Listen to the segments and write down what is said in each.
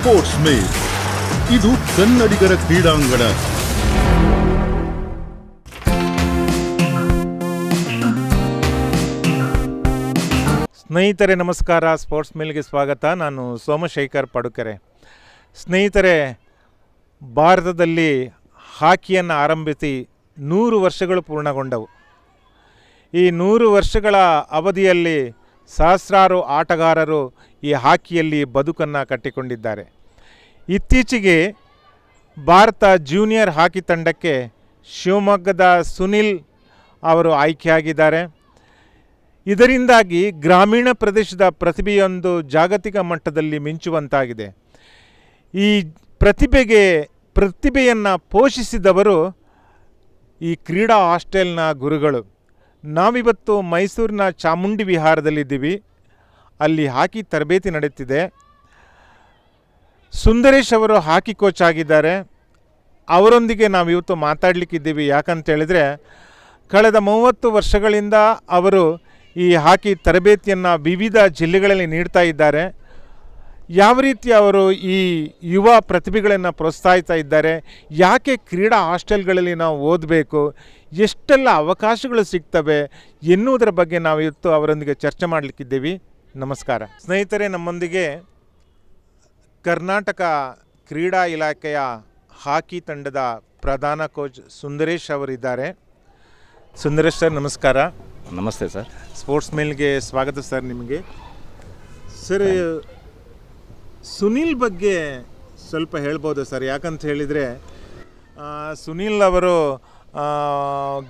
Sports ಮೇಲ್ ಇದು ಕನ್ನಡಿಗರ ಕ್ರೀಡಾಂಗಣ. ಸ್ನೇಹಿತರೆ, ನಮಸ್ಕಾರ. ಸ್ಪೋರ್ಟ್ಸ್ ಮೇಲ್ಗೆ ಸ್ವಾಗತ. ನಾನು ಸೋಮಶೇಖರ್ ಪಡುಕೆರೆ. ಸ್ನೇಹಿತರೆ, ಭಾರತದಲ್ಲಿ ಹಾಕಿಯನ್ನು ಆರಂಭಿಸಿ ನೂರು ವರ್ಷಗಳು ಪೂರ್ಣಗೊಂಡವು. ಈ ನೂರು ವರ್ಷಗಳ ಅವಧಿಯಲ್ಲಿ ಸಹಸ್ರಾರು ಆಟಗಾರರು ಈ ಹಾಕಿಯಲ್ಲಿ ಬದುಕನ್ನು ಕಟ್ಟಿಕೊಂಡಿದ್ದಾರೆ. ಇತ್ತೀಚೆಗೆ ಭಾರತ ಜೂನಿಯರ್ ಹಾಕಿ ತಂಡಕ್ಕೆ ಶಿವಮೊಗ್ಗದ ಸುನಿಲ್ ಅವರು ಆಯ್ಕೆಯಾಗಿದ್ದಾರೆ. ಇದರಿಂದಾಗಿ ಗ್ರಾಮೀಣ ಪ್ರದೇಶದ ಪ್ರತಿಭೆಯೊಂದು ಜಾಗತಿಕ ಮಟ್ಟದಲ್ಲಿ ಮಿಂಚುವಂತಾಗಿದೆ. ಈ ಪ್ರತಿಭೆಗೆ ಪ್ರತಿಭೆಯನ್ನು ಪೋಷಿಸಿದವರು ಈ ಕ್ರೀಡಾ ಹಾಸ್ಟೆಲ್ನ ಗುರುಗಳು. ನಾವಿವತ್ತು ಮೈಸೂರಿನ ಚಾಮುಂಡಿ ವಿಹಾರದಲ್ಲಿದ್ದೀವಿ. ಅಲ್ಲಿ ಹಾಕಿ ತರಬೇತಿ ನಡೆಯುತ್ತಿದೆ. ಸುಂದರೇಶ್ ಅವರು ಹಾಕಿ ಕೋಚ್ ಆಗಿದ್ದಾರೆ. ಅವರೊಂದಿಗೆ ನಾವು ಇವತ್ತು ಮಾತಾಡಲಿಕ್ಕಿದ್ದೀವಿ. ಯಾಕಂತೇಳಿದರೆ ಕಳೆದ ಮೂವತ್ತು ವರ್ಷಗಳಿಂದ ಅವರು ಈ ಹಾಕಿ ತರಬೇತಿಯನ್ನು ವಿವಿಧ ಜಿಲ್ಲೆಗಳಲ್ಲಿ ನೀಡ್ತಾ ಇದ್ದಾರೆ. ಯಾವ ರೀತಿ ಅವರು ಈ ಯುವ ಪ್ರತಿಭೆಗಳನ್ನು ಪ್ರೋತ್ಸಾಹಿಸ್ತಾ ಇದ್ದಾರೆ? ಯಾಕೆ ಕ್ರೀಡಾ ಹಾಸ್ಟೆಲ್ಗಳಲ್ಲಿ ನಾವು ಓದಬೇಕು? ಎಷ್ಟೆಲ್ಲ ಅವಕಾಶಗಳು ಸಿಗ್ತವೆ ಎನ್ನುವುದರ ಬಗ್ಗೆ ನಾವು ಇವತ್ತು ಅವರೊಂದಿಗೆ ಚರ್ಚೆ ಮಾಡಲಿಕ್ಕಿದ್ದೀವಿ. ನಮಸ್ಕಾರ. ಸ್ನೇಹಿತರೆ ನಮ್ಮೊಂದಿಗೆ ಕರ್ನಾಟಕ ಕ್ರೀಡಾ ಇಲಾಖೆಯ ಹಾಕಿ ತಂಡದ ಪ್ರಧಾನ ಕೋಚ್ ಸುಂದರೇಶ್ ಅವರಿದ್ದಾರೆ. ಸುಂದರೇಶ್ ಸರ್ ನಮಸ್ಕಾರ. ನಮಸ್ತೆ ಸರ್. ಸ್ಪೋರ್ಟ್ಸ್ ಮೇಲ್ಗೆ ಸ್ವಾಗತ ಸರ್ ನಿಮಗೆ. ಸರ್ ಸುನಿಲ್ ಬಗ್ಗೆ ಸ್ವಲ್ಪ ಹೇಳ್ಬೋದು ಸರ್? ಯಾಕಂತ ಹೇಳಿದರೆ ಸುನೀಲ್ ಅವರು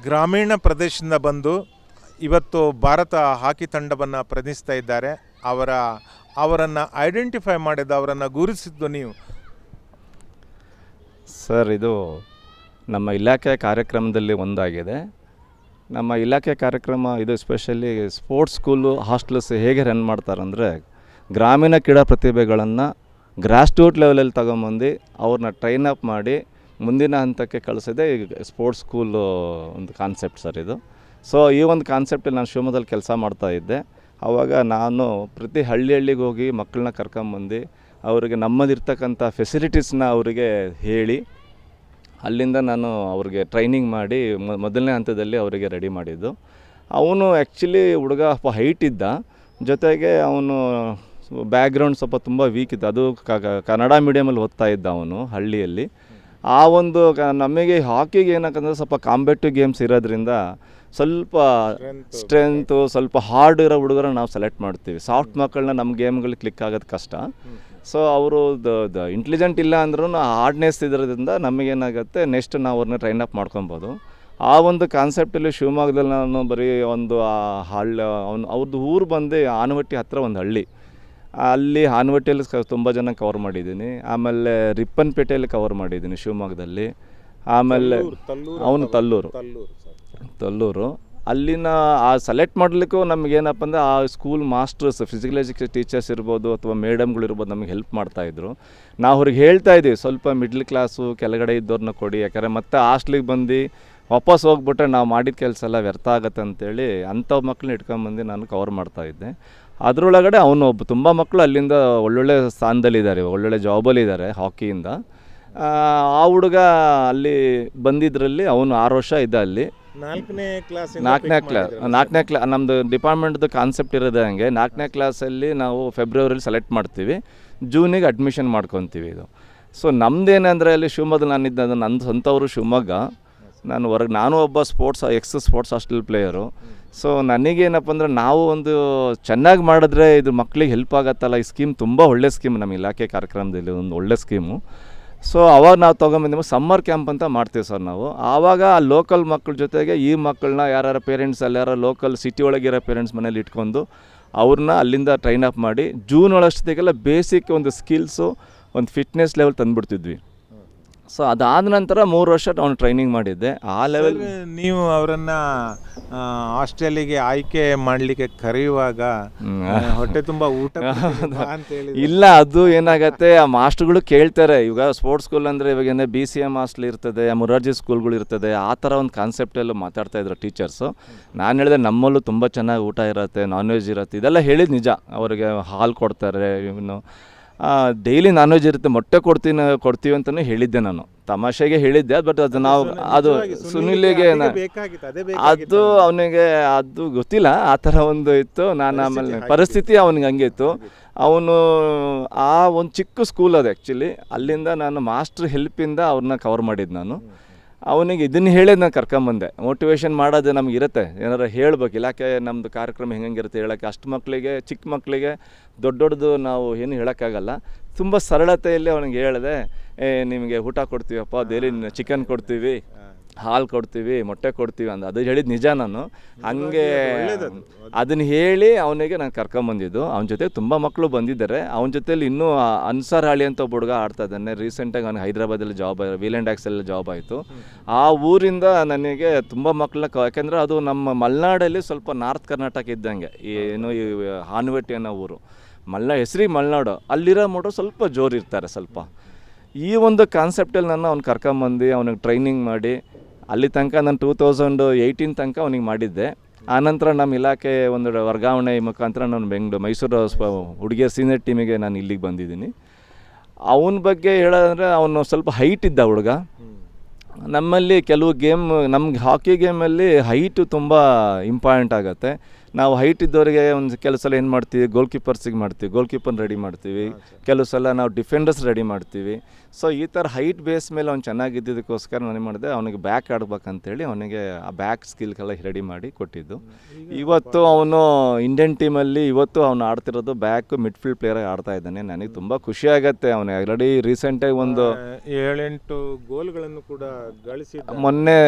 ಗ್ರಾಮೀಣ ಪ್ರದೇಶದಿಂದ ಬಂದು ಇವತ್ತು ಭಾರತ ಹಾಕಿ ತಂಡವನ್ನು ಪ್ರತಿನಿಧಿಸ್ತಾ ಇದ್ದಾರೆ. ಅವರ, ಅವರನ್ನು ಐಡೆಂಟಿಫೈ ಮಾಡಿದ್ದು ಅವರನ್ನು ಗುರುತಿಸಿದ್ದು ನೀವು. ಸರ್, ಇದು ನಮ್ಮ ಇಲಾಖೆ ಕಾರ್ಯಕ್ರಮದಲ್ಲಿ ಒಂದಾಗಿದೆ. ನಮ್ಮ ಇಲಾಖೆ ಕಾರ್ಯಕ್ರಮ, ಇದು ಸ್ಪೆಷಲಿ ಸ್ಪೋರ್ಟ್ಸ್ ಸ್ಕೂಲು ಹಾಸ್ಟೆಲ್ಸ್ ಹೇಗೆ ರನ್ ಮಾಡ್ತಾರಂದರೆ, ಗ್ರಾಮೀಣ ಕ್ರೀಡಾ ಪ್ರತಿಭೆಗಳನ್ನು ಗ್ರಾಸ್ ರೂಟ್ ಲೆವೆಲಲ್ಲಿ ತಗೊಂಬಂದು ಅವ್ರನ್ನ ಟ್ರೈನ್ ಅಪ್ ಮಾಡಿ ಮುಂದಿನ ಹಂತಕ್ಕೆ ಕಳಿಸೋದೇ ಈಗ ಸ್ಪೋರ್ಟ್ಸ್ ಸ್ಕೂಲು ಒಂದು ಕಾನ್ಸೆಪ್ಟ್ ಸರ್ ಇದು. ಸೊ ಈ ಒಂದು ಕಾನ್ಸೆಪ್ಟಲ್ಲಿ ನಾನು ಶಿವಮೊಗ್ಗದಲ್ಲಿ ಕೆಲಸ ಮಾಡ್ತಾ ಇದ್ದೆ. ಆವಾಗ ನಾನು ಪ್ರತಿ ಹಳ್ಳಿ ಹಳ್ಳಿಗೆ ಹೋಗಿ ಮಕ್ಕಳನ್ನ ಕರ್ಕೊಂಬಂದು ಅವರಿಗೆ ನಮ್ಮದಿರ್ತಕ್ಕಂಥ ಫೆಸಿಲಿಟೀಸ್ನ ಅವರಿಗೆ ಹೇಳಿ, ಅಲ್ಲಿಂದ ನಾನು ಅವ್ರಿಗೆ ಟ್ರೈನಿಂಗ್ ಮಾಡಿ ಮೊದಲನೇ ಹಂತದಲ್ಲಿ ಅವರಿಗೆ ರೆಡಿ ಮಾಡಿದ್ದು. ಅವನು ಆ್ಯಕ್ಚುಲಿ ಹುಡುಗ ಹೈಟ್ ಇದ್ದ. ಜೊತೆಗೆ ಅವನು ಬ್ಯಾಕ್ಗ್ರೌಂಡ್ ಸ್ವಲ್ಪ ತುಂಬ ವೀಕ್ ಇತ್ತು ಅದು ಕನ್ನಡ ಮೀಡಿಯಮಲ್ಲಿ ಓದ್ತಾ ಇದ್ದ ಅವನು ಹಳ್ಳಿಯಲ್ಲಿ. ಆ ಒಂದು ನಮಗೆ ಹಾಕಿಗೆ ಏನಕ್ಕಂದ್ರೆ ಸ್ವಲ್ಪ ಕಾಂಬೆಟಿವ್ ಗೇಮ್ಸ್ ಇರೋದ್ರಿಂದ ಸ್ವಲ್ಪ ಸ್ಟ್ರೆಂತು ಸ್ವಲ್ಪ ಹಾರ್ಡ್ ಇರೋ ಹುಡುಗರನ್ನ ನಾವು ಸೆಲೆಕ್ಟ್ ಮಾಡ್ತೀವಿ. ಸಾಫ್ಟ್ ಮಕ್ಕಳನ್ನ ನಮ್ಮ ಗೇಮ್ಗಳು ಕ್ಲಿಕ್ ಆಗೋದು ಕಷ್ಟ. ಸೊ ಅವರು ದ ದ ಇಂಟೆಲಿಜೆಂಟ್ ಇಲ್ಲ ಅಂದ್ರೂ ಹಾರ್ಡ್ನೆಸ್ ಇದ್ರದಿಂದ ನಮಗೇನಾಗುತ್ತೆ ನೆಕ್ಸ್ಟ್ ನಾವು ಅವ್ರನ್ನ ಟ್ರೈನ್ ಅಪ್ ಮಾಡ್ಕೊಬೋದು. ಆ ಒಂದು ಕಾನ್ಸೆಪ್ಟಲ್ಲಿ ಶಿವಮೊಗ್ಗದಲ್ಲಿ ನಾನು ಬರೀ ಒಂದು ಆ ಹಳ್ಳಿ ಅವ್ನು ಅವ್ರದ್ದು ಊರು ಬಂದು ಆನವಟ್ಟಿ ಹತ್ತಿರ ಒಂದು ಹಳ್ಳಿ. ಅಲ್ಲಿ ಆನವಟ್ಟಿಯಲ್ಲಿ ಕ- ತುಂಬ ಜನ ಕವರ್ ಮಾಡಿದ್ದೀನಿ. ಆಮೇಲೆ ರಿಪ್ಪನ್ಪೇಟೆಯಲ್ಲಿ ಕವರ್ ಮಾಡಿದ್ದೀನಿ ಶಿವಮೊಗ್ಗದಲ್ಲಿ. ಆಮೇಲೆ ಅವನು ತಲ್ಲೂರು. ತಲ್ಲೂರು. ಅಲ್ಲಿನ ಆ ಸೆಲೆಕ್ಟ್ ಮಾಡಲಿಕ್ಕೂ ನಮಗೇನಪ್ಪ ಅಂದರೆ ಆ school masters physical education teachers ಇರ್ಬೋದು ಅಥವಾ ಮೇಡಮ್ಗಳಿರ್ಬೋದು ನಮಗೆ ಹೆಲ್ಪ್ ಮಾಡ್ತಾಯಿದ್ರು ನಾವು ಅವ್ರಿಗೆ ಹೇಳ್ತಾ ಇದ್ದೀವಿ ಸ್ವಲ್ಪ ಮಿಡ್ಲ್ ಕ್ಲಾಸು ಕೆಳಗಡೆ ಇದ್ದವ್ರನ್ನ ಕೊಡಿ ಯಾಕಂದರೆ ಮತ್ತೆ ಹಾಸ್ಟ್ಲಿಗೆ ಬಂದು ವಾಪಸ್ ಹೋಗ್ಬಿಟ್ರೆ ನಾವು ಮಾಡಿದ ಕೆಲಸ ಎಲ್ಲ ವ್ಯರ್ಥ ಆಗುತ್ತೆ ಅಂತೇಳಿ ಅಂಥ ಮಕ್ಕಳನ್ನ ಇಟ್ಕೊಂಬಂದು ನಾನು ಕವರ್ ಮಾಡ್ತಾ ಇದ್ದೆ. ಅದರೊಳಗಡೆ ಅವನು ಒಬ್ಬ ತುಂಬ ಮಕ್ಕಳು ಅಲ್ಲಿಂದ ಒಳ್ಳೊಳ್ಳೆ ಸ್ಥಾನದಲ್ಲಿದ್ದಾರೆ ಒಳ್ಳೊಳ್ಳೆ ಜಾಬಲ್ಲಿದ್ದಾರೆ ಹಾಕಿಯಿಂದ ಆ, ಹುಡುಗ ಅಲ್ಲಿ ಬಂದಿದ್ರಲ್ಲಿ ಅವನು ಆರು ವರ್ಷ ಇದ್ದ ಅಲ್ಲಿ. ನಾಲ್ಕನೇ ಕ್ಲಾಸ್ ನಾಲ್ಕನೇ ಕ್ಲಾ ನಾಲ್ಕನೇ ಕ್ಲಾ ನಮ್ಮದು ಡಿಪಾರ್ಟ್ಮೆಂಟ್ದು ಕಾನ್ಸೆಪ್ಟ್ ಇರೋದೇ ಹಂಗೆ. ನಾಲ್ಕನೇ ಕ್ಲಾಸಲ್ಲಿ ನಾವು ಫೆಬ್ರವರಿಲಿ ಸೆಲೆಕ್ಟ್ ಮಾಡ್ತೀವಿ. ಜೂನಿಗೆ ಅಡ್ಮಿಷನ್ ಮಾಡ್ಕೊತೀವಿ ಇದು. ಸೊ ನಮ್ಮದೇನೆಂದರೆ ಅಲ್ಲಿ ಶಿವಮೊಗ್ಗ ನಾನಿದ್ದ ಅದು ನನ್ನ ಸ್ವಂತವರು ಶಿವಮೊಗ್ಗ. ನಾನು ಹೊರಗೆ ನಾನು ಒಬ್ಬ sports ex sports hostel player so ನನಗೇನಪ್ಪ ಅಂದರೆ ನಾವು ಒಂದು ಚೆನ್ನಾಗಿ ಮಾಡಿದ್ರೆ ಇದು ಮಕ್ಕಳಿಗೆ ಹೆಲ್ಪ್ ಆಗತ್ತಲ್ಲ. ಈ ಸ್ಕೀಮ್ ತುಂಬ ಒಳ್ಳೆ ಸ್ಕೀಮ್ ನಮ್ಮ ಇಲಾಖೆ ಕಾರ್ಯಕ್ರಮದಲ್ಲಿ ಒಂದು ಒಳ್ಳೆ ಸ್ಕೀಮು ಸೊ ಅವಾಗ ನಾವು ತೊಗೊಂಬಂದಿದ್ದು ಸಮ್ಮರ್ ಕ್ಯಾಂಪ್ ಅಂತ ಮಾಡ್ತೀವಿ ಸರ್ ನಾವು. ಆವಾಗ ಆ ಲೋಕಲ್ ಮಕ್ಕಳ ಜೊತೆಗೆ ಈ ಮಕ್ಕಳನ್ನ ಯಾರ್ಯಾರ ಪೇರೆಂಟ್ಸ್ ಅಲ್ಲಿ ಯಾರೋ ಲೋಕಲ್ ಸಿಟಿ ಒಳಗಿರೋ ಪೇರೆಂಟ್ಸ್ ಮನೇಲಿ ಇಟ್ಕೊಂಡು ಅವ್ರನ್ನ ಅಲ್ಲಿಂದ ಟ್ರೈನ್ ಅಪ್ ಮಾಡಿ ಜೂನ್ ಒಳಷ್ಟೊತ್ತಿಗೆಲ್ಲ ಬೇಸಿಕ್ ಒಂದು ಸ್ಕಿಲ್ಸು ಒಂದು ಫಿಟ್ನೆಸ್ ಲೆವೆಲ್ ತಂದುಬಿಡ್ತಿದ್ವಿ. ಸೊ ಅದಾದ ನಂತರ ಮೂರು ವರ್ಷ ಅವ್ನು ಟ್ರೈನಿಂಗ್ ಮಾಡಿದ್ದೆ. ಆ ಲೆವೆಲ್ ನೀವು ಅವರನ್ನ ಹಾಸ್ಟೆಲಿಗೆ ಆಯ್ಕೆ ಮಾಡಲಿಕ್ಕೆ ಕರೆಯುವಾಗ ಹೊಟ್ಟೆ ತುಂಬ ಊಟ ಕೊಡ್ತೀನಿ ಅಂತ ಹೇಳಿ ಇಲ್ಲ ಅದು ಏನಾಗತ್ತೆ ಆ ಮಾಸ್ಟರ್ಗಳು ಕೇಳ್ತಾರೆ. ಇವಾಗ ಸ್ಪೋರ್ಟ್ಸ್ ಸ್ಕೂಲ್ ಅಂದರೆ ಇವಾಗ ಏನೇ ಬಿ ಸಿ ಎಂ ಹಾಸ್ಟೆಲ್ ಇರ್ತದೆ ಮುರಾರ್ಜಿ ಸ್ಕೂಲ್ಗಳು ಇರ್ತದೆ ಆ ಥರ ಒಂದು ಕಾನ್ಸೆಪ್ಟೆಲ್ಲ ಮಾತಾಡ್ತಾ ಇದ್ರು ಟೀಚರ್ಸು ನಾನು ಹೇಳಿದೆ ನಮ್ಮಲ್ಲೂ ತುಂಬ ಚೆನ್ನಾಗಿ ಊಟ ಇರುತ್ತೆ ನಾನ್ ವೆಜ್ ಇರುತ್ತೆ ಇದೆಲ್ಲ ಹೇಳಿದ ನಿಜ. ಅವರಿಗೆ ಹಾಲು ಕೊಡ್ತಾರೆ ಇವನು. ಡೈಲಿ ನಾನ್ ವೆಜ್ ಇರುತ್ತೆ ಮೊಟ್ಟೆ ಕೊಡ್ತೀನಿ ಕೊಡ್ತೀವಿ ಅಂತಲೂ ಹೇಳಿದ್ದೆ ನಾನು. ತಮಾಷೆಗೆ ಹೇಳಿದ್ದೆ ಬಟ್ ಅದು ನಾವು ಅದು ಸುನಿಲಿಗೆ ಅದು ಅವನಿಗೆ ಅದು ಗೊತ್ತಿಲ್ಲ ಆ ಥರ ಒಂದು ಇತ್ತು. ನಾನು ಆಮೇಲೆ ಪರಿಸ್ಥಿತಿ ಅವನಿಗೆ ಹಂಗೆ ಇತ್ತು. ಅವನು ಆ ಒಂದು ಚಿಕ್ಕ ಸ್ಕೂಲ್ ಅದು ಆ್ಯಕ್ಚುಲಿ ಅಲ್ಲಿಂದ ನಾನು ಮಾಸ್ಟ್ರ್ ಹೆಲ್ಪಿಂದ ಅವ್ರನ್ನ ಕವರ್ ಮಾಡಿದ್ದು ನಾನು. ಅವನಿಗೆ ಇದನ್ನು ಹೇಳೇ ನಾನು ಕರ್ಕೊಂಬಂದೆ. ಮೋಟಿವೇಶನ್ ಮಾಡೋದು ನಮ್ಗೆ ಇರುತ್ತೆ. ಏನಾರು ಹೇಳ್ಬೇಕು. ಇಲಾಖೆ ನಮ್ಮದು ಕಾರ್ಯಕ್ರಮ ಹೆಂಗಿರುತ್ತೆ ಹೇಳೋಕ್ಕೆ ಅಷ್ಟು ಮಕ್ಕಳಿಗೆ ಚಿಕ್ಕ ಮಕ್ಕಳಿಗೆ ದೊಡ್ಡ ದೊಡ್ಡದು ನಾವು ಏನು ಹೇಳೋಕ್ಕಾಗಲ್ಲ. ತುಂಬ ಸರಳತೆಯಲ್ಲಿ ಅವನಿಗೆ ಹೇಳಿದೆ, ಏ, ನಿಮಗೆ ಊಟ ಕೊಡ್ತೀವಪ್ಪ, ಡೈಲಿ ಚಿಕನ್ ಕೊಡ್ತೀವಿ. ಹಾಲು ಕೊಡ್ತೀವಿ ಮೊಟ್ಟೆ ಕೊಡ್ತೀವಿ ಅಂತ ಅದು ಹೇಳಿದ ನಿಜ ನಾನು. ಹಂಗೆ ಅದನ್ನು ಹೇಳಿ ಅವನಿಗೆ ನಾನು ಕರ್ಕೊಂಬಂದಿದ್ದು ಅವನ ಜೊತೆ ತುಂಬ ಮಕ್ಕಳು ಬಂದಿದ್ದಾರೆ. ಅವನ ಜೊತೆಲಿ ಇನ್ನೂ ಅನ್ಸಾರ್ ಹಾಳಿ ಅಂತ ಒಬ್ಬ ಹುಡುಗ ಆಡ್ತಾ ಇದ್ದಾನೆ. ರೀಸೆಂಟಾಗಿ ಅವನು ಹೈದರಾಬಾದಲ್ಲಿ ಜಾಬ್ ವೀಲೆಂಡ್ ಆ್ಯಕ್ಸಲ್ಲಿ ಜಾಬ್ ಆಯಿತು. ಆ ಊರಿಂದ ನನಗೆ ತುಂಬ ಮಕ್ಕಳ ಯಾಕೆಂದರೆ ಅದು ನಮ್ಮ ಮಲೆನಾಡಲ್ಲಿ ಸ್ವಲ್ಪ ನಾರ್ತ್ ಕರ್ನಾಟಕ ಇದ್ದಂಗೆ. ಏನು ಈ ಹಾನವಟ್ಟಿ ಅನ್ನೋ ಊರು. ಮಲ್ನಾ ಹೆಸರಿ ಮಲೆನಾಡು. ಅಲ್ಲಿರೋ ಮೋಟೋ ಸ್ವಲ್ಪ ಜೋರು ಇರ್ತಾರೆ ಸ್ವಲ್ಪ. ಈ ಒಂದು ಕಾನ್ಸೆಪ್ಟಲ್ಲಿ ನಾನು ಅವ್ನು ಕರ್ಕೊಂಬಂದು ಅವನಿಗೆ ಟ್ರೈನಿಂಗ್ ಮಾಡಿ ಅಲ್ಲಿ ತನಕ ನಾನು ಟೂ ತೌಸಂಡ್ ಏಯ್ಟೀನ್ ತನಕ ಅವನಿಗೆ ಮಾಡಿದ್ದೆ. ಆನಂತರ ನಮ್ಮ ಇಲಾಖೆ ಒಂದು ವರ್ಗಾವಣೆ ಮುಖಾಂತರ ನಾನು ಬೆಂಗಳೂರು, ಮೈಸೂರು ಹುಡುಗಿಯ ಸೀನಿಯರ್ ಟೀಮಿಗೆ ನಾನು ಇಲ್ಲಿಗೆ ಬಂದಿದ್ದೀನಿ. ಅವನ ಬಗ್ಗೆ ಹೇಳೋದಂದರೆ ಅವನು ಸ್ವಲ್ಪ ಹೈಟ್ ಇದ್ದ ಹುಡುಗ. ನಮ್ಮಲ್ಲಿ ಕೆಲವು ಗೇಮ್ ನಮ್ಗೆ ಹಾಕಿ ಗೇಮಲ್ಲಿ ಹೈಟು ತುಂಬ ಇಂಪಾರ್ಟೆಂಟ್ ಆಗುತ್ತೆ. ನಾವು ಹೈಟ್ ಇದ್ದವರಿಗೆ ಒಂದು ಕೆಲವು ಸಲ ಏನು ಮಾಡ್ತೀವಿ ಗೋಲ್ ಕೀಪರ್ಸಿಗೆ ಮಾಡ್ತೀವಿ ಗೋಲ್ ಕೀಪರ್ನ ರೆಡಿ ಮಾಡ್ತೀವಿ. ಕೆಲವು ಸಲ ನಾವು ಡಿಫೆಂಡರ್ಸ್ ರೆಡಿ ಮಾಡ್ತೀವಿ. ಸೊ ಈ ಥರ ಹೈಟ್ ಬೇಸ್ ಮೇಲೆ ಅವ್ನು ಚೆನ್ನಾಗಿದ್ದಕ್ಕೋಸ್ಕರ ನಾನು ಏನು ಮಾಡಿದೆ ಅವನಿಗೆ ಬ್ಯಾಕ್ ಆಡ್ಬೇಕಂತೇಳಿ ಅವನಿಗೆ ಆ ಬ್ಯಾಕ್ ಸ್ಕಿಲ್ಗೆಲ್ಲ ರೆಡಿ ಮಾಡಿ ಕೊಟ್ಟಿದ್ದು. ಇವತ್ತು ಅವನು ಇಂಡಿಯನ್ ಟೀಮಲ್ಲಿ ಇವತ್ತು ಅವನು ಆಡ್ತಿರೋದು ಬ್ಯಾಕ್ ಮಿಡ್ಫೀಲ್ಡ್ ಪ್ಲೇಯರ್ ಆಡ್ತಾ ಇದ್ದಾನೆ. ನನಗೆ ತುಂಬ ಖುಷಿ ಆಗುತ್ತೆ ಅವನು ಆಲ್ರೆಡಿ ರೀಸೆಂಟಾಗಿ ಒಂದು ಏಳೆಂಟು ಗೋಲ್ಗಳನ್ನು ಕೂಡ ಗಳಿಸಿ ಮೊನ್ನೆ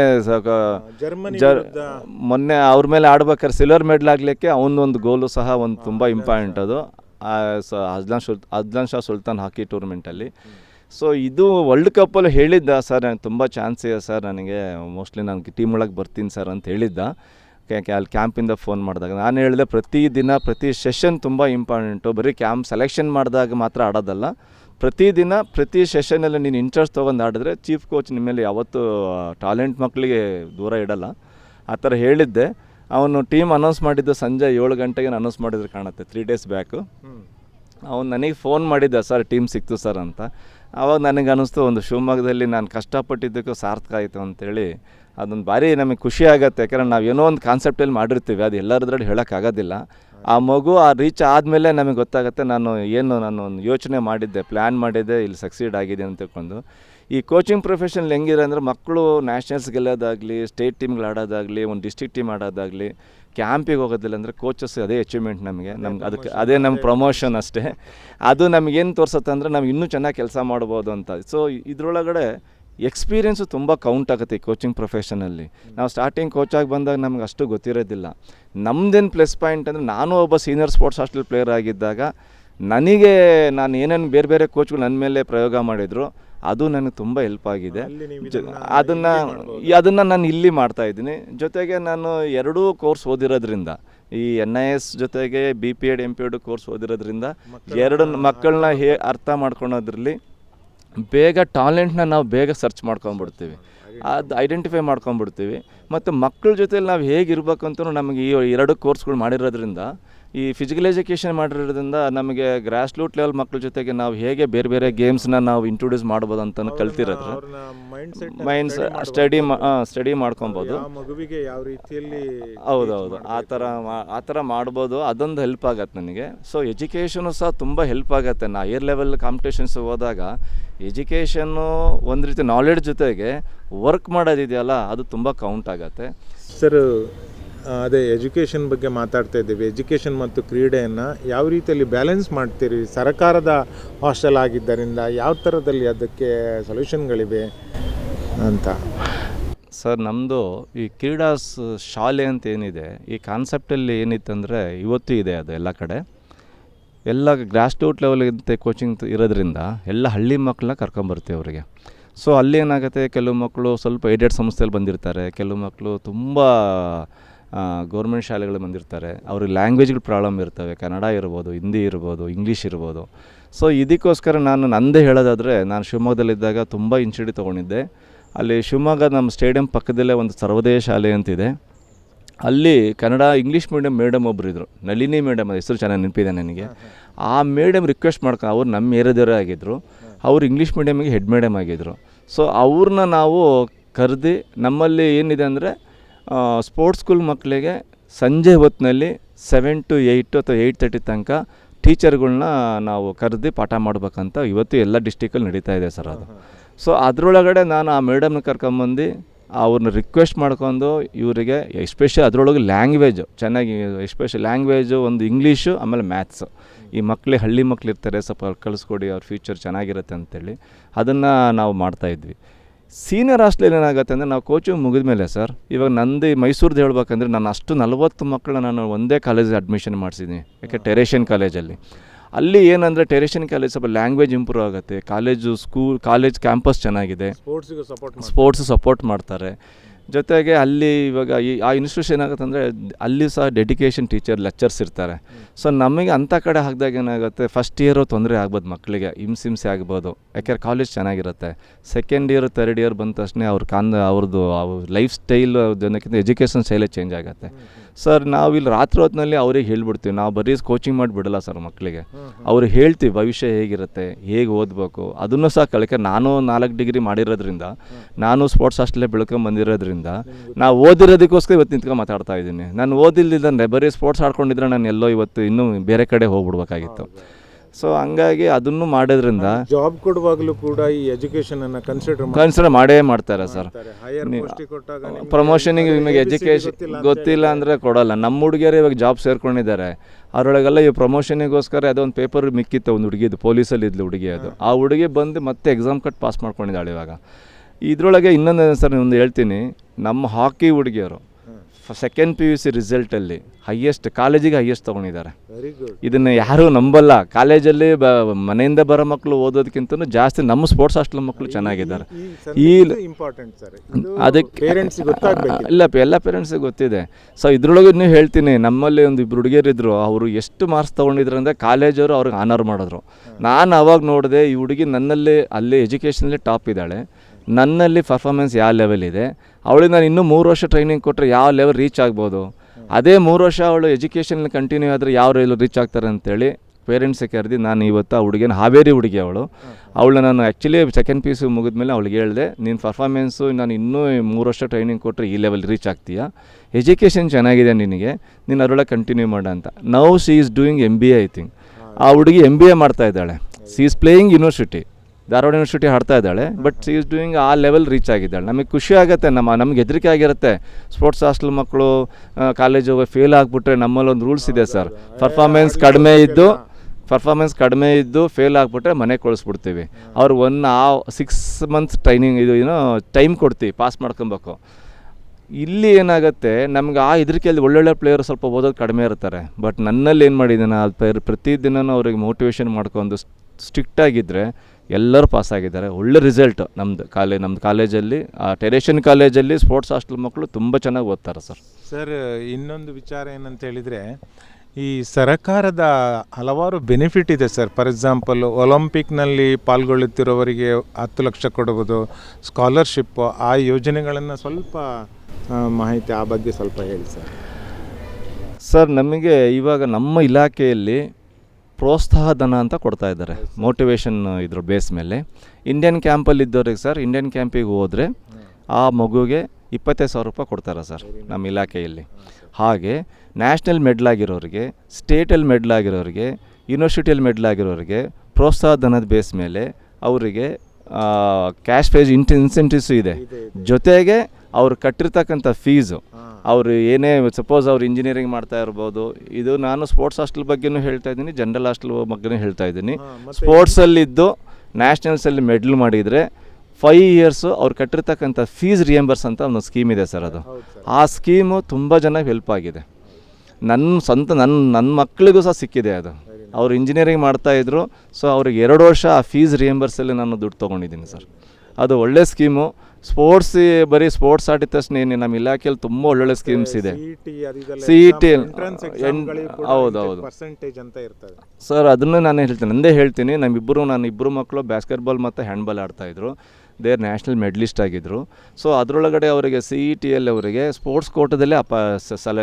ಮೊನ್ನೆ ಅವ್ರ ಮೇಲೆ ಆಡ್ಬೇಕಾದ್ರೆ ಸಿಲ್ವರ್ ಮೆಡಲ್ ಆಗಲಿಕ್ಕೆ ಅವನೊಂದು ಗೋಲು ಸಹ ಒಂದು ತುಂಬ ಇಂಪಾರ್ಟೆಂಟ್ ಅದು. ಸ- ಅಜ್ಲಾನ್ ಸುಲ್ ಅಜ್ಲಾನ್ ಶಾ ಸುಲ್ತಾನ್ ಹಾಕಿ ಟೂರ್ನಮೆಂಟಲ್ಲಿ ಸೊ ಇದು ವರ್ಲ್ಡ್ ಕಪ್ಪಲ್ಲಿ ಹೇಳಿದ್ದ ಸರ್ ನನಗೆ ತುಂಬ ಚಾನ್ಸ್ ಇದೆ ಸರ್ ನನಗೆ ಮೋಸ್ಟ್ಲಿ ನಾನು ಟೀಮ್ ಒಳಗೆ ಬರ್ತೀನಿ ಸರ್ ಅಂತ ಹೇಳಿದ್ದ. ಯಾಕೆ ಅಲ್ಲಿ ಕ್ಯಾಂಪಿಂದ ಫೋನ್ ಮಾಡಿದಾಗ. ನಾನು ಹೇಳಿದೆ ಪ್ರತಿ ದಿನ ಪ್ರತಿ ಸೆಷನ್ ತುಂಬ ಇಂಪಾರ್ಟೆಂಟು ಬರೀ ಕ್ಯಾಂಪ್ ಸೆಲೆಕ್ಷನ್ ಮಾಡಿದಾಗ ಮಾತ್ರ ಆಡೋದಲ್ಲ. ಪ್ರತಿದಿನ ಪ್ರತಿ ಸೆಷನಲ್ಲಿ ನೀನು ಇಂಟ್ರೆಸ್ಟ್ ತೊಗೊಂಡು ಆಡಿದ್ರೆ ಚೀಫ್ ಕೋಚ್ ನಿಮ್ಮಲ್ಲಿ ಮೇಲೆ ಯಾವತ್ತೂ ಟ್ಯಾಲೆಂಟ್ ಮಕ್ಕಳಿಗೆ ದೂರ ಇಡಲ್ಲ. ಆ ಥರ ಹೇಳಿದ್ದೆ. ಅವನು ಟೀಮ್ ಅನೌನ್ಸ್ ಮಾಡಿದ್ದು ಸಂಜೆ ಏಳು ಗಂಟೆಗೆ ಅನೌನ್ಸ್ ಮಾಡಿದ್ರು ಕಾಣುತ್ತೆ ತ್ರೀ ಡೇಸ್ ಬ್ಯಾಕು ಅವನು ನನಗೆ ಫೋನ್ ಮಾಡಿದ್ದ ಸರ್ ಟೀಮ್ ಸಿಕ್ತು ಸರ್ ಅಂತ. ಆವಾಗ ನನಗೆ ಅನ್ನಿಸ್ತು ಒಂದು ಶಿವಮೊಗ್ಗದಲ್ಲಿ ನಾನು ಕಷ್ಟಪಟ್ಟಿದ್ದಕ್ಕೂ ಸಾರ್ಥಕ ಆಯಿತು ಅಂತೇಳಿ. ಅದೊಂದು ಭಾರಿ ನಮಗೆ ಖುಷಿ ಆಗುತ್ತೆ. ಯಾಕಂದ್ರೆ ನಾವು ಏನೋ ಒಂದು ಕಾನ್ಸೆಪ್ಟಲ್ಲಿ ಮಾಡಿರ್ತೀವಿ ಅದು ಎಲ್ಲರದ್ರಲ್ಲಿ ಹೇಳೋಕ್ಕಾಗೋದಿಲ್ಲ ಆ ಮಗು ಆ ರೀಚ್ ಆದಮೇಲೆ ನಮಗೆ ಗೊತ್ತಾಗುತ್ತೆ ನಾನು ಏನು ನಾನು ಒಂದು ಯೋಚನೆ ಮಾಡಿದ್ದೆ ಪ್ಲ್ಯಾನ್ ಮಾಡಿದ್ದೆ ಇಲ್ಲಿ ಸಕ್ಸೀಡ್ ಆಗಿದೆ ಅಂತ ತಿಳ್ಕೊಂಡು. ಈ ಕೋಚಿಂಗ್ ಪ್ರೊಫೆಷನ್ ಹೆಂಗಿದೆ ಅಂದರೆ ಮಕ್ಕಳು ನ್ಯಾಷನಲ್ಸ್ ಗೆಲ್ಲೋದಾಗಲಿ ಸ್ಟೇಟ್ ಟೀಮ್ಗಳು ಆಡೋದಾಗಲಿ ಒಂದು ಡಿಸ್ಟ್ರಿಕ್ಟ್ ಟೀಮ್ ಆಡೋದಾಗಲಿ ಕ್ಯಾಂಪಿಗೆ ಹೋಗೋದಿಲ್ಲ ಅಂದರೆ ಕೋಚಸ್ ಅದೇ ಅಚೀವ್ಮೆಂಟ್ ನಮಗೆ. ನಮ್ಗೆ ಅದಕ್ಕೆ ಅದೇ ನಮ್ಮ ಪ್ರಮೋಷನ್ ಅಷ್ಟೇ. ಅದು ನಮಗೇನು ತೋರಿಸುತ್ತೆ ಅಂದರೆ ನಾವು ಇನ್ನೂ ಚೆನ್ನಾಗಿ ಕೆಲಸ ಮಾಡ್ಬೋದು ಅಂತ. ಸೊ ಇದರೊಳಗಡೆ ಎಕ್ಸ್ಪೀರಿಯೆನ್ಸು ತುಂಬ ಕೌಂಟ್ ಆಗುತ್ತೆ ಈ ಕೋಚಿಂಗ್ ಪ್ರೊಫೆಷನಲ್ಲಿ ನಾವು ಸ್ಟಾರ್ಟಿಂಗ್ ಕೋಚಾಗಿ ಬಂದಾಗ ನಮ್ಗೆ ಅಷ್ಟು ಗೊತ್ತಿರೋದಿಲ್ಲ. ನಮ್ದೇನು ಪ್ಲಸ್ ಪಾಯಿಂಟ್ ಅಂದರೆ ನಾನು ಒಬ್ಬ ಸೀನಿಯರ್ ಸ್ಪೋರ್ಟ್ಸ್ ಹಾಸ್ಟೆಲ್ ಪ್ಲೇಯರ್ ಆಗಿದ್ದಾಗ ನನಗೆ ನಾನು ಏನೇನು ಬೇರೆ ಬೇರೆ ಕೋಚ್ಗಳು ನನ್ನ ಮೇಲೆ ಪ್ರಯೋಗ ಮಾಡಿದರು ಅದು ನನಗೆ ತುಂಬ ಹೆಲ್ಪ್ ಆಗಿದೆ. ಅದನ್ನ ಅದನ್ನ ನಾನು ಇಲ್ಲಿ ಮಾಡ್ತಾ ಇದ್ದೀನಿ. ಜೊತೆಗೆ ನಾನು ಎರಡೂ ಕೋರ್ಸ್ ಓದಿರೋದ್ರಿಂದ ಈ ಎನ್ ಐ ಎಸ್ ಜೊತೆಗೆ B P Ed M P Ed course ಓದಿರೋದ್ರಿಂದ ಎರಡು ಮಕ್ಕಳನ್ನ ಹೇ ಅರ್ಥ ಮಾಡ್ಕೊಳೋದ್ರಲ್ಲಿ ಬೇಗ ಟ್ಯಾಲೆಂಟ್ನ ನಾವು ಬೇಗ ಸರ್ಚ್ ಮಾಡ್ಕೊಂಬಿಡ್ತೀವಿ ಅದು ಐಡೆಂಟಿಫೈ ಮಾಡ್ಕೊಂಬಿಡ್ತೀವಿ ಮತ್ತು ಮಕ್ಕಳ ಜೊತೆಲಿ ನಾವು ಹೇಗಿರ್ಬೇಕು ಅಂತಲೂ ನಮಗೆ ಈ ಎರಡು ಕೋರ್ಸ್ಗಳು ಮಾಡಿರೋದ್ರಿಂದ ಈ ಫಿಸಿಕಲ್ ಎಜುಕೇಷನ್ ಮಾಡಿರೋದ್ರಿಂದ ನಮಗೆ ಗ್ರಾಸ್ ರೂಟ್ ಲೆವೆಲ್ ಮಕ್ಕಳ ಜೊತೆಗೆ ನಾವು ಹೇಗೆ ಬೇರೆ ಬೇರೆ ಗೇಮ್ಸ್ನ ನಾವು ಇಂಟ್ರೊಡ್ಯೂಸ್ ಮಾಡ್ಬೋದು ಅಂತ ಕಲ್ತಿರೋದು. ಅವ್ರನ್ನ mind set minds study study ಮಾಡ್ಕೊಬೋದು. ಮಗುವಿಗೆ ಯಾವ ರೀತಿಯಲ್ಲಿ ಹೌದೌದು. ಆ ಥರ ಆ ಥರ ಮಾಡ್ಬೋದು. ಅದೊಂದು ಹೆಲ್ಪ್ ಆಗತ್ತೆ ನನಗೆ. ಸೊ ಎಜುಕೇಷನು ಸಹ ತುಂಬ ಹೆಲ್ಪ್ ಆಗುತ್ತೆ. ನಾ ಏರ್ ಲೆವೆಲ್ ಕಾಂಪಿಟೇಷನ್ಸ್ ಹೋದಾಗ ಎಜುಕೇಷನ್ನು ಒಂದು ರೀತಿ ನಾಲೆಡ್ಜ್ ಜೊತೆಗೆ ವರ್ಕ್ ಮಾಡೋದಿದೆಯಲ್ಲ ಅದು ತುಂಬ ಕೌಂಟ್ ಆಗುತ್ತೆ. ಸರ್ ಅದೇ ಎಜುಕೇಷನ್ ಬಗ್ಗೆ ಮಾತಾಡ್ತಾ ಇದ್ದೀವಿ. ಎಜುಕೇಷನ್ ಮತ್ತು ಕ್ರೀಡೆಯನ್ನು ಯಾವ ರೀತಿಯಲ್ಲಿ ಬ್ಯಾಲೆನ್ಸ್ ಮಾಡ್ತೀರಿ? ಸರ್ಕಾರದ ಹಾಸ್ಟೆಲ್ ಆಗಿದ್ದರಿಂದ ಯಾವ ಥರದಲ್ಲಿ ಅದಕ್ಕೆ ಸೊಲ್ಯೂಷನ್ಗಳಿವೆ ಅಂತ? ಸರ್ ನಮ್ಮದು ಈ ಕ್ರೀಡಾ ಶಾಲೆ ಅಂತ ಏನಿದೆ, ಈ ಕಾನ್ಸೆಪ್ಟಲ್ಲಿ ಏನಿತ್ತಂದರೆ ಇವತ್ತು ಇದೆ ಅದು ಎಲ್ಲ ಕಡೆ. ಎಲ್ಲ ಗ್ರಾಸ್ ರೂಟ್ ಲೆವೆಲ್ಗಿಂತ ಕೋಚಿಂಗ್ ಇರೋದ್ರಿಂದ ಎಲ್ಲ ಹಳ್ಳಿ ಮಕ್ಕಳನ್ನ ಕರ್ಕೊಂಬರ್ತೀವಿ ಅವರಿಗೆ. ಸೊ ಅಲ್ಲಿ ಏನಾಗುತ್ತೆ? ಕೆಲವು ಮಕ್ಕಳು ಸ್ವಲ್ಪ ಏಡೆಡ್ ಸಂಸ್ಥೆಯಲ್ಲಿ ಬಂದಿರ್ತಾರೆ. ಕೆಲವು ಮಕ್ಕಳು ತುಂಬ ಗೌರ್ಮೆಂಟ್ ಶಾಲೆಗಳು ಬಂದಿರ್ತಾರೆ. ಅವ್ರಿಗೆ ಲ್ಯಾಂಗ್ವೇಜ್ಗಳು ಪ್ರಾಬ್ಲಮ್ ಇರ್ತವೆ. ಕನ್ನಡ ಇರ್ಬೋದು, ಹಿಂದಿ ಇರ್ಬೋದು ಇಂಗ್ಲೀಷ್ ಇರ್ಬೋದು. ಸೊ ಇದಕ್ಕೋಸ್ಕರ ನಾನು ನಂದೇ ಹೇಳೋದಾದರೆ, ನಾನು ಶಿವಮೊಗ್ಗದಲ್ಲಿದ್ದಾಗ ತುಂಬ ಇನ್ಸ್ಟಿಟ್ಯೂಟ್ ತೊಗೊಂಡಿದ್ದೆ. ಅಲ್ಲಿ ಶಿವಮೊಗ್ಗ ನಮ್ಮ ಸ್ಟೇಡಿಯಂ ಪಕ್ಕದಲ್ಲೇ ಒಂದು ಸರ್ವೋದಯ ಶಾಲೆ ಅಂತಿದೆ. ಅಲ್ಲಿ ಕನ್ನಡ ಇಂಗ್ಲೀಷ್ ಮೀಡಿಯಮ್ ಮೇಡಮ್ ಒಬ್ಬರು ಇದ್ದರು ನಳಿನಿ ಮೇಡಮ್ ಹೆಸರು ಚೆನ್ನಾಗಿ ನೆನಪಿದೆ ನನಗೆ. ಆ ಮೇಡಮ್ ರಿಕ್ವೆಸ್ಟ್ ಮಾಡ್ಕೊಂಡು ಅವ್ರು ನಮ್ಮ ಏರಿಯಾದವರೇ ಆಗಿದ್ದರು ಅವ್ರು ಇಂಗ್ಲೀಷ್ ಮೀಡಿಯಮಿಗೆ ಹೆಡ್ ಮೇಡಮ್ ಆಗಿದ್ದರು ಸೊ ಅವ್ರನ್ನ ನಾವು ಕರೆದು, ನಮ್ಮಲ್ಲಿ ಏನಿದೆ ಅಂದರೆ ಸ್ಪೋರ್ಟ್ಸ್ ಸ್ಕೂಲ್ ಮಕ್ಕಳಿಗೆ ಸಂಜೆ ಹೊತ್ತಿನಲ್ಲಿ ಸೆವೆನ್ ಟು ಏಯ್ಟು ಅಥವಾ ಏಯ್ಟ್ ತರ್ಟಿ ತನಕ ಟೀಚರ್ಗಳನ್ನ ನಾವು ಕರೆದು ಪಾಠ ಮಾಡಬೇಕಂತ ಇವತ್ತು ಎಲ್ಲ ಡಿಸ್ಟಿಕಲ್ಲಿ ನಡೀತಾ ಇದೆ ಸರ್ ಅದು. ಸೊ ಅದರೊಳಗಡೆ ನಾನು ಆ ಮೇಡಮ್ನ ಕರ್ಕೊಂಬಂದು ಅವ್ರನ್ನ ರಿಕ್ವೆಸ್ಟ್ ಮಾಡ್ಕೊಂಡು ಇವರಿಗೆ ಎಸ್ಪೆಷಲಿ ಅದರೊಳಗೆ ಲ್ಯಾಂಗ್ವೇಜು ಚೆನ್ನಾಗಿ ಎಸ್ಪೆಷಲ್ ಲ್ಯಾಂಗ್ವೇಜು ಒಂದು ಇಂಗ್ಲೀಷು ಆಮೇಲೆ ಮ್ಯಾಥ್ಸು ಈ ಮಕ್ಕಳೇ ಹಳ್ಳಿ ಮಕ್ಕಳು ಇರ್ತಾರೆ ಸ್ವಲ್ಪ ಕಳಿಸ್ಕೊಡಿ ಅವ್ರ ಫ್ಯೂಚರ್ ಚೆನ್ನಾಗಿರುತ್ತೆ ಅಂತೇಳಿ. ಅದನ್ನು ನಾವು ಮಾಡ್ತಾಯಿದ್ವಿ ಸೀನಿಯರ್ ಹಾಸ್ಟೆಲ್ ಏನಾಗುತ್ತೆ ಅಂದರೆ ನಾವು ಕೋಚಿಂಗ್ ಮುಗಿದ ಮೇಲೆ ಸರ್ ಇವಾಗ ನಂದು ಮೈಸೂರ್ದು ಹೇಳ್ಬೇಕಂದ್ರೆ ನಾನು ಅಷ್ಟು ನಲ್ವತ್ತು ಮಕ್ಕಳನ್ನ ನಾನು ಒಂದೇ ಕಾಲೇಜಿಗೆ ಅಡ್ಮಿಷನ್ ಮಾಡಿಸಿದ್ದೀನಿ ಯಾಕೆ ಟೆರೇಷನ್ ಕಾಲೇಜಲ್ಲಿ ಅಲ್ಲಿ. ಏನಂದರೆ ಟೆರೇಷನ್ ಕಾಲೇಜ್ ಸ್ವಲ್ಪ ಲ್ಯಾಂಗ್ವೇಜ್ ಇಂಪ್ರೂವ್ ಆಗುತ್ತೆ ಕಾಲೇಜು ಸ್ಕೂಲ್ ಕಾಲೇಜ್ ಕ್ಯಾಂಪಸ್ ಚೆನ್ನಾಗಿದೆ. ಸ್ಪೋರ್ಟ್ಸ್ ಸಪೋರ್ಟ್ ಸ್ಪೋರ್ಟ್ಸ್ ಸಪೋರ್ಟ್ ಮಾಡ್ತಾರೆ. ಜೊತೆಗೆ ಅಲ್ಲಿ ಇವಾಗ ಈ ಆ ಇನ್ಸ್ಟಿಟ್ಯೂಷನ್ ಏನಾಗುತ್ತೆ ಅಂದರೆ ಅಲ್ಲಿ ಸಹ ಡೆಡಿಕೇಶನ್ ಟೀಚರ್ ಲೆಕ್ಚರ್ಸ್ ಇರ್ತಾರೆ. ಸೊ ನಮಗೆ ಅಂಥ ಕಡೆ ಹಾಕಿದಾಗ ಏನಾಗುತ್ತೆ ಫಸ್ಟ್ ಇಯರು ತೊಂದರೆ ಆಗ್ಬೋದು ಮಕ್ಕಳಿಗೆ ಹಿಂಸೆ ಹಿಂಸೆ ಆಗ್ಬೋದು. ಯಾಕೆಂದ್ರೆ ಕಾಲೇಜ್ ಚೆನ್ನಾಗಿರುತ್ತೆ. ಸೆಕೆಂಡ್ ಇಯರ್ ತರ್ಡ್ ಇಯರ್ ಬಂದ ತಕ್ಷಣ ಅವ್ರ ಕಾನ್, ಅವ್ರದ್ದು ಲೈಫ್ ಸ್ಟೈಲ್ ಜನಕ್ಕಿಂತ ಎಜುಕೇಷನ್ ಸ್ಟೈಲೇ ಚೇಂಜ್ ಆಗುತ್ತೆ. ಸರ್ ನಾವು ಇಲ್ಲಿ ರಾತ್ರಿ ಹೊತ್ತಿನಲ್ಲಿ ಅವ್ರಿಗೆ ಹೇಳ್ಬಿಡ್ತೀವಿ. ನಾವು ಬರೀ ಕೋಚಿಂಗ್ ಮಾಡಿಬಿಡಲ್ಲ ಸರ್ ಮಕ್ಕಳಿಗೆ ಅವ್ರು ಹೇಳ್ತೀವಿ ಭವಿಷ್ಯ ಹೇಗಿರುತ್ತೆ, ಹೇಗೆ ಓದಬೇಕು, ಅದನ್ನು ಸಹ ಕಳಿಕೆ ನಾನು ನಾಲ್ಕು ಡಿಗ್ರಿ ಮಾಡಿರೋದ್ರಿಂದ, ನಾನು ಸ್ಪೋರ್ಟ್ಸ್ ಹಾಸ್ಟೆಲೇ ಬೆಳ್ಕೊಂಡು ಬಂದಿರೋದ್ರಿಂದ ನಾವು ಓದಿರೋದಕ್ಕೋಸ್ಕರ ಇವತ್ತು ನಿಂತ್ಕೊಂಡು ಮಾತಾಡ್ತಾ ಇದ್ದೀನಿ. ನಾನು ಓದಿಲ್ದಿದ್ದಂದ್ರೆ ಬರೀ ಸ್ಪೋರ್ಟ್ಸ್ ಆಡ್ಕೊಂಡಿದ್ರೆ ನಾನು ಎಲ್ಲೋ ಇವತ್ತು ಇನ್ನೂ ಬೇರೆ ಕಡೆ ಹೋಗ್ಬಿಡ್ಬೇಕಾಗಿತ್ತು. ಸೊ ಹಂಗಾಗಿ ಅದನ್ನು ಮಾಡೋದ್ರಿಂದ ಜಾಬ್ ಕೊಡುವಾಗಲೂ ಕೂಡ ಈ ಎಜುಕೇಶನ್ ಅನ್ನ ಕನ್ಸಿಡರ್ ಕನ್ಸಿಡರ್ ಮಾಡೇ ಮಾಡ್ತಾರೆ ಸರ್ ಪ್ರಮೋಷನಿಗೆ ನಿಮಗೆ ಎಜುಕೇಶನ್ ಗೊತ್ತಿಲ್ಲ ಅಂದ್ರೆ ಕೊಡಲ್ಲ. ನಮ್ಮ ಹುಡುಗಿಯರು ಇವಾಗ ಜಾಬ್ ಸೇರ್ಕೊಂಡಿದ್ದಾರೆ. ಅದರೊಳಗೆಲ್ಲ ಈ ಪ್ರಮೋಷನಿಗೋಸ್ಕರ ಅದೊಂದು ಒಂದು ಪೇಪರ್ ಮಿಕ್ಕಿತ್ತು ಒಂದು ಹುಡುಗಿದು ಪೊಲೀಸಲ್ಲಿ ಇದ್ಲು ಹುಡುಗಿ ಅದು. ಆ ಹುಡುಗಿ ಬಂದು ಮತ್ತೆ ಎಕ್ಸಾಮ್ ಕಟ್ ಪಾಸ್ ಮಾಡ್ಕೊಂಡಿದ್ದಾಳೆ ಇವಾಗ. ಇದರೊಳಗೆ ಇನ್ನೊಂದು ಸರ್ ಒಂದು ಹೇಳ್ತೀನಿ ನಮ್ಮ ಹಾಕಿ ಹುಡುಗಿಯರು ಸೆಕೆಂಡ್ ಪಿ ಯು ಸಿ ರಿಸಲ್ಟಲ್ಲಿ ಹೈಯೆಸ್ಟ್ ಕಾಲೇಜಿಗೆ ಹೈಯೆಸ್ಟ್ ತೊಗೊಂಡಿದ್ದಾರೆ. ಇದನ್ನು ಯಾರೂ ನಂಬಲ್ಲ. ಕಾಲೇಜಲ್ಲಿ ಬ ಮನೆಯಿಂದ ಬರೋ ಮಕ್ಕಳು ಓದೋದಕ್ಕಿಂತ ಜಾಸ್ತಿ ನಮ್ಮ ಸ್ಪೋರ್ಟ್ಸ್ ಹಾಸ್ಟೆಲ್ ಮಕ್ಕಳು ಚೆನ್ನಾಗಿದ್ದಾರೆ. ಈ ಇಂಪಾರ್ಟೆಂಟ್ ಸರ್ ಅದಕ್ಕೆ ಇಲ್ಲ ಎಲ್ಲ ಪೇರೆಂಟ್ಸಿಗೆ ಗೊತ್ತಿದೆ. ಸೊ ಇದ್ರೊಳಗೆ ಇನ್ನೂ ಹೇಳ್ತೀನಿ ನಮ್ಮಲ್ಲಿ ಒಂದು ಇಬ್ರು ಹುಡುಗಿಯರಿದ್ದರು ಅವರು ಎಷ್ಟು ಮಾರ್ಕ್ಸ್ ತೊಗೊಂಡಿದ್ರು ಅಂದರೆ ಕಾಲೇಜವರು ಅವ್ರಿಗೆ ಆನರ್ ಮಾಡಿದ್ರು. ನಾನು ಅವಾಗ ನೋಡಿದೆ ಈ ಹುಡುಗಿ ನನ್ನಲ್ಲಿ ಅಲ್ಲಿ ಎಜುಕೇಷನಲ್ಲಿ ಟಾಪ್ ಇದ್ದಾಳೆ. ನನ್ನಲ್ಲಿ ಪರ್ಫಾರ್ಮೆನ್ಸ್ ಯಾವ ಲೆವೆಲ್ ಇದೆ ಅವಳಿಗೆ ನಾನು ಇನ್ನೂ ಮೂರು ವರ್ಷ ಟ್ರೈನಿಂಗ್ ಕೊಟ್ಟರೆ ಯಾವ ಲೆವೆಲ್ ರೀಚ್ ಆಗ್ಬೋದು? ಅದೇ ಮೂರು ವರ್ಷ ಅವಳು ಎಜುಕೇಷನ್ ಕಂಟಿನ್ಯೂ ಆದರೆ ಯಾವ ಲೆವೆಲ್ ರೀಚ್ ಆಗ್ತಾರೆ ಅಂತೇಳಿ ಪೇರೆಂಟ್ಸಿಗೆ ಕರೆದು, ನಾನು ಇವತ್ತು ಆ ಹುಡುಗಿನ ಹಾವೇರಿ ಹುಡುಗಿ ಅವಳು. ಅವಳು ನಾನು ಆ್ಯಕ್ಚುಲಿ ಸೆಕೆಂಡ್ ಪಿ ಯು ಮೇಲೆ ಮುಗಿದ್ಮೇಲೆ ಅವಳಿಗೆ ಹೇಳಿದೆ ನಿನ್ನ ಪರ್ಫಾರ್ಮೆನ್ಸು ನಾನು ಇನ್ನೂ ಮೂರು ವರ್ಷ ಟ್ರೈನಿಂಗ್ ಕೊಟ್ಟರೆ ಈ ಲೆವೆಲ್ ರೀಚ್ ಆಗ್ತೀಯಾ? ಎಜುಕೇಷನ್ ಚೆನ್ನಾಗಿದೆ ನಿನಗೆ, ನೀನು ಅದರೊಳಗೆ ಕಂಟಿನ್ಯೂ ಮಾಡ ಅಂತ. Now she is doing M B A I think ಆ ಹುಡುಗಿ ಎಂ ಬಿ ಎ ಮಾಡ್ತಾ ಇದ್ದಾಳೆ. She is playing university Dharwad university ಆಡ್ತಾ ಇದ್ದಾಳೆ ಬಟ್ ಸಿ ಈಸ್ ಡೂಯಿಂಗ್ ಆ ಲೆವೆಲ್ ರೀಚ್ ಆಗಿದ್ದಾಳೆ. ನಮಗೆ ಖುಷಿ ಆಗುತ್ತೆ, ನಮ್ಮ, ನಮ್ಗೆ ಹೆದರಿಕೆ ಆಗಿರುತ್ತೆ. ಸ್ಪೋರ್ಟ್ಸ್ ಹಾಸ್ಟೆಲ್ ಮಕ್ಕಳು ಕಾಲೇಜ್ ಹೋಗಿ ಫೇಲ್ ಆಗಿಬಿಟ್ರೆ ನಮ್ಮಲ್ಲಿ ಒಂದು ರೂಲ್ಸ್ ಇದೆ ಸರ್ ಪರ್ಫಾರ್ಮೆನ್ಸ್ ಕಡಿಮೆ ಇದ್ದು ಪರ್ಫಾರ್ಮೆನ್ಸ್ ಕಡಿಮೆ ಇದ್ದು ಫೇಲ್ ಆಗಿಬಿಟ್ರೆ ಮನೆ ಕಳಿಸ್ಬಿಡ್ತೀವಿ. ಅವ್ರು ಒನ್ ಆ ಸಿಕ್ಸ್ ಮಂತ್ಸ್ ಟ್ರೈನಿಂಗ್ ಇದು, ಏನೋ ಟೈಮ್ ಕೊಡ್ತೀವಿ ಪಾಸ್ ಮಾಡ್ಕೊಬೇಕು. ಇಲ್ಲಿ ಏನಾಗುತ್ತೆ, ನಮ್ಗೆ ಆ ಹೆದರಿಕೆಯಲ್ಲಿ ಒಳ್ಳೊಳ್ಳೆ ಪ್ಲೇಯರ್ ಸ್ವಲ್ಪ ಓದೋದು ಕಡಿಮೆ ಇರ್ತಾರೆ. ಬಟ್ ನನ್ನಲ್ಲಿ ಏನು ಮಾಡಿದ್ದೀನಿ ಅದು ಪ್ರತಿದಿನ ಅವ್ರಿಗೆ ಮೋಟಿವೇಶನ್ ಮಾಡ್ಕೊಂಡು ಸ್ಟ್ರಿಕ್ಟ್ ಆಗಿದ್ದರೆ ಎಲ್ಲರೂ ಪಾಸಾಗಿದ್ದಾರೆ ಒಳ್ಳೆ ರಿಸಲ್ಟ್ ನಮ್ಮದು ಕಾಲೇ ನಮ್ಮದು ಕಾಲೇಜಲ್ಲಿ ಆ ಟೆರೇಷನ್ ಕಾಲೇಜಲ್ಲಿ ಸ್ಪೋರ್ಟ್ಸ್ ಹಾಸ್ಟೆಲ್ ಮಕ್ಕಳು ತುಂಬ ಚೆನ್ನಾಗಿ ಓದ್ತಾರೆ ಸರ್. ಸರ್ ಇನ್ನೊಂದು ವಿಚಾರ ಏನಂತ ಹೇಳಿದರೆ ಈ ಸರಕಾರದ ಹಲವಾರು ಬೆನಿಫಿಟ್ ಇದೆ ಸರ್ ಫಾರ್ ಎಕ್ಸಾಂಪಲ್ ಒಲಂಪಿಕ್ನಲ್ಲಿ ಪಾಲ್ಗೊಳ್ಳುತ್ತಿರೋವರಿಗೆ ಹತ್ತು ಲಕ್ಷ ಕೊಡುವುದು ಸ್ಕಾಲರ್ಶಿಪ್ ಆ ಯೋಜನೆಗಳನ್ನು ಸ್ವಲ್ಪ ಮಾಹಿತಿ ಆ ಬಗ್ಗೆ ಸ್ವಲ್ಪ ಹೇಳಿ ಸರ್ ಸರ್ ನಮಗೆ ಇವಾಗ ನಮ್ಮ ಇಲಾಖೆಯಲ್ಲಿ ಪ್ರೋತ್ಸಾಹ ಧನ ಅಂತ ಕೊಡ್ತಾ ಇದ್ದಾರೆ. ಮೋಟಿವೇಶನ್ ಇದ್ರ ಬೇಸ್ ಮೇಲೆ. ಇಂಡಿಯನ್ ಕ್ಯಾಂಪಲ್ಲಿ ಇದ್ದವ್ರಿಗೆ ಸರ್ ಇಂಡಿಯನ್ ಕ್ಯಾಂಪಿಗೆ ಹೋದರೆ ಆ ಮಗುಗೆ ಇಪ್ಪತ್ತೈದು ಸಾವಿರ ರೂಪಾಯಿ ಕೊಡ್ತಾರೆ ಸರ್ ನಮ್ಮ ಇಲಾಖೆಯಲ್ಲಿ. ಹಾಗೆ ನ್ಯಾಷನಲ್ ಮೆಡ್ಲಾಗಿರೋರಿಗೆ ಸ್ಟೇಟಲ್ಲಿ ಮೆಡ್ಲಾಗಿರೋರಿಗೆ ಯೂನಿವರ್ಸಿಟಿಯಲ್ಲಿ ಮೆಡ್ಲಾಗಿರೋರಿಗೆ ಪ್ರೋತ್ಸಾಹ ಧನದ ಬೇಸ್ ಮೇಲೆ ಅವರಿಗೆ ಕ್ಯಾಶ್ ಪ್ರೈಸ್ ಇಂಟ್ ಇನ್ಸೆಂಟಿವ್ಸು ಇದೆ. ಜೊತೆಗೆ ಅವ್ರು ಕಟ್ಟಿರ್ತಕ್ಕಂಥ ಫೀಸು ಅವರು ಏನೇ ಸಪೋಸ್ ಅವ್ರು ಇಂಜಿನಿಯರಿಂಗ್ ಮಾಡ್ತಾ ಇರ್ಬೋದು ಇದು ನಾನು ಸ್ಪೋರ್ಟ್ಸ್ ಹಾಸ್ಟೆಲ್ ಬಗ್ಗೆನೂ ಹೇಳ್ತಾ ಇದ್ದೀನಿ ಜನರಲ್ ಹಾಸ್ಟೆಲ್ ಬಗ್ಗೆನೂ ಹೇಳ್ತಾ ಇದ್ದೀನಿ. ಸ್ಪೋರ್ಟ್ಸಲ್ಲಿದ್ದು ನ್ಯಾಷನಲ್ಸಲ್ಲಿ ಮೆಡಲ್ ಮಾಡಿದರೆ ಫೈವ್ ಇಯರ್ಸು ಅವ್ರು ಕಟ್ಟಿರ್ತಕ್ಕಂಥ ಫೀಸ್ ರಿಯಂಬರ್ಸ್ ಅಂತ ಒಂದು ಸ್ಕೀಮ್ ಇದೆ ಸರ್ ಅದು. ಆ ಸ್ಕೀಮು ತುಂಬ ಜನ ಹೆಲ್ಪ್ ಆಗಿದೆ. ನನ್ನ ಸ್ವಂತ ನನ್ನ ನನ್ನ ಮಕ್ಕಳಿಗೂ ಸಹ ಸಿಕ್ಕಿದೆ ಅದು. ಅವ್ರು ಇಂಜಿನಿಯರಿಂಗ್ ಮಾಡ್ತಾಯಿದ್ರು ಸೊ ಅವ್ರಿಗೆ ಎರಡು ವರ್ಷ ಆ ಫೀಸ್ ರಿಯಂಬರ್ಸಲ್ಲಿ ನಾನು ದುಡ್ಡು ತೊಗೊಂಡಿದ್ದೀನಿ ಸರ್. ಅದು ಒಳ್ಳೆ ಸ್ಕೀಮು ಸ್ಪೋರ್ಟ್ಸ್ ಬರೀ ಸ್ಪೋರ್ಟ್ಸ್ ಆಡಿದ ತಕ್ಷಣ ಏನೇ ನಮ್ಮ ಇಲಾಖೆಯಲ್ಲಿ ತುಂಬ ಒಳ್ಳೊಳ್ಳೆ ಸ್ಕೀಮ್ಸ್ ಇದೆ. ಸಿ ಟಿ ಹೌದು, ಹೌದು. ಪರ್ಸೆಂಟೇಜ್ ಅಂತ ಇರ್ತದೆ. ಸರ್ ಅದನ್ನು ನಾನು ಹೇಳ್ತೀನಿ ನಂದೇ ಹೇಳ್ತೀನಿ ನಮ್ಮಿಬ್ಬರು ನಾನು ಇಬ್ಬರು ಮಕ್ಕಳು ಬ್ಯಾಸ್ಕೆಟ್ಬಾಲ್ ಮತ್ತು ಹ್ಯಾಂಡ್ಬಾಲ್ ಆಡ್ತಾಯಿದ್ರು ದೇರ್ ನ್ಯಾಷನಲ್ ಮೆಡ್ಲಿಸ್ಟ್ ಆಗಿದ್ದರು ಸೊ ಅದರೊಳಗಡೆ ಅವರಿಗೆ ಸಿ ಇ ಟಿಯಲ್ಲಿ ಅವರಿಗೆ ಸ್ಪೋರ್ಟ್ಸ್ ಕೋಟದಲ್ಲೇ ಅಪ ಸಲ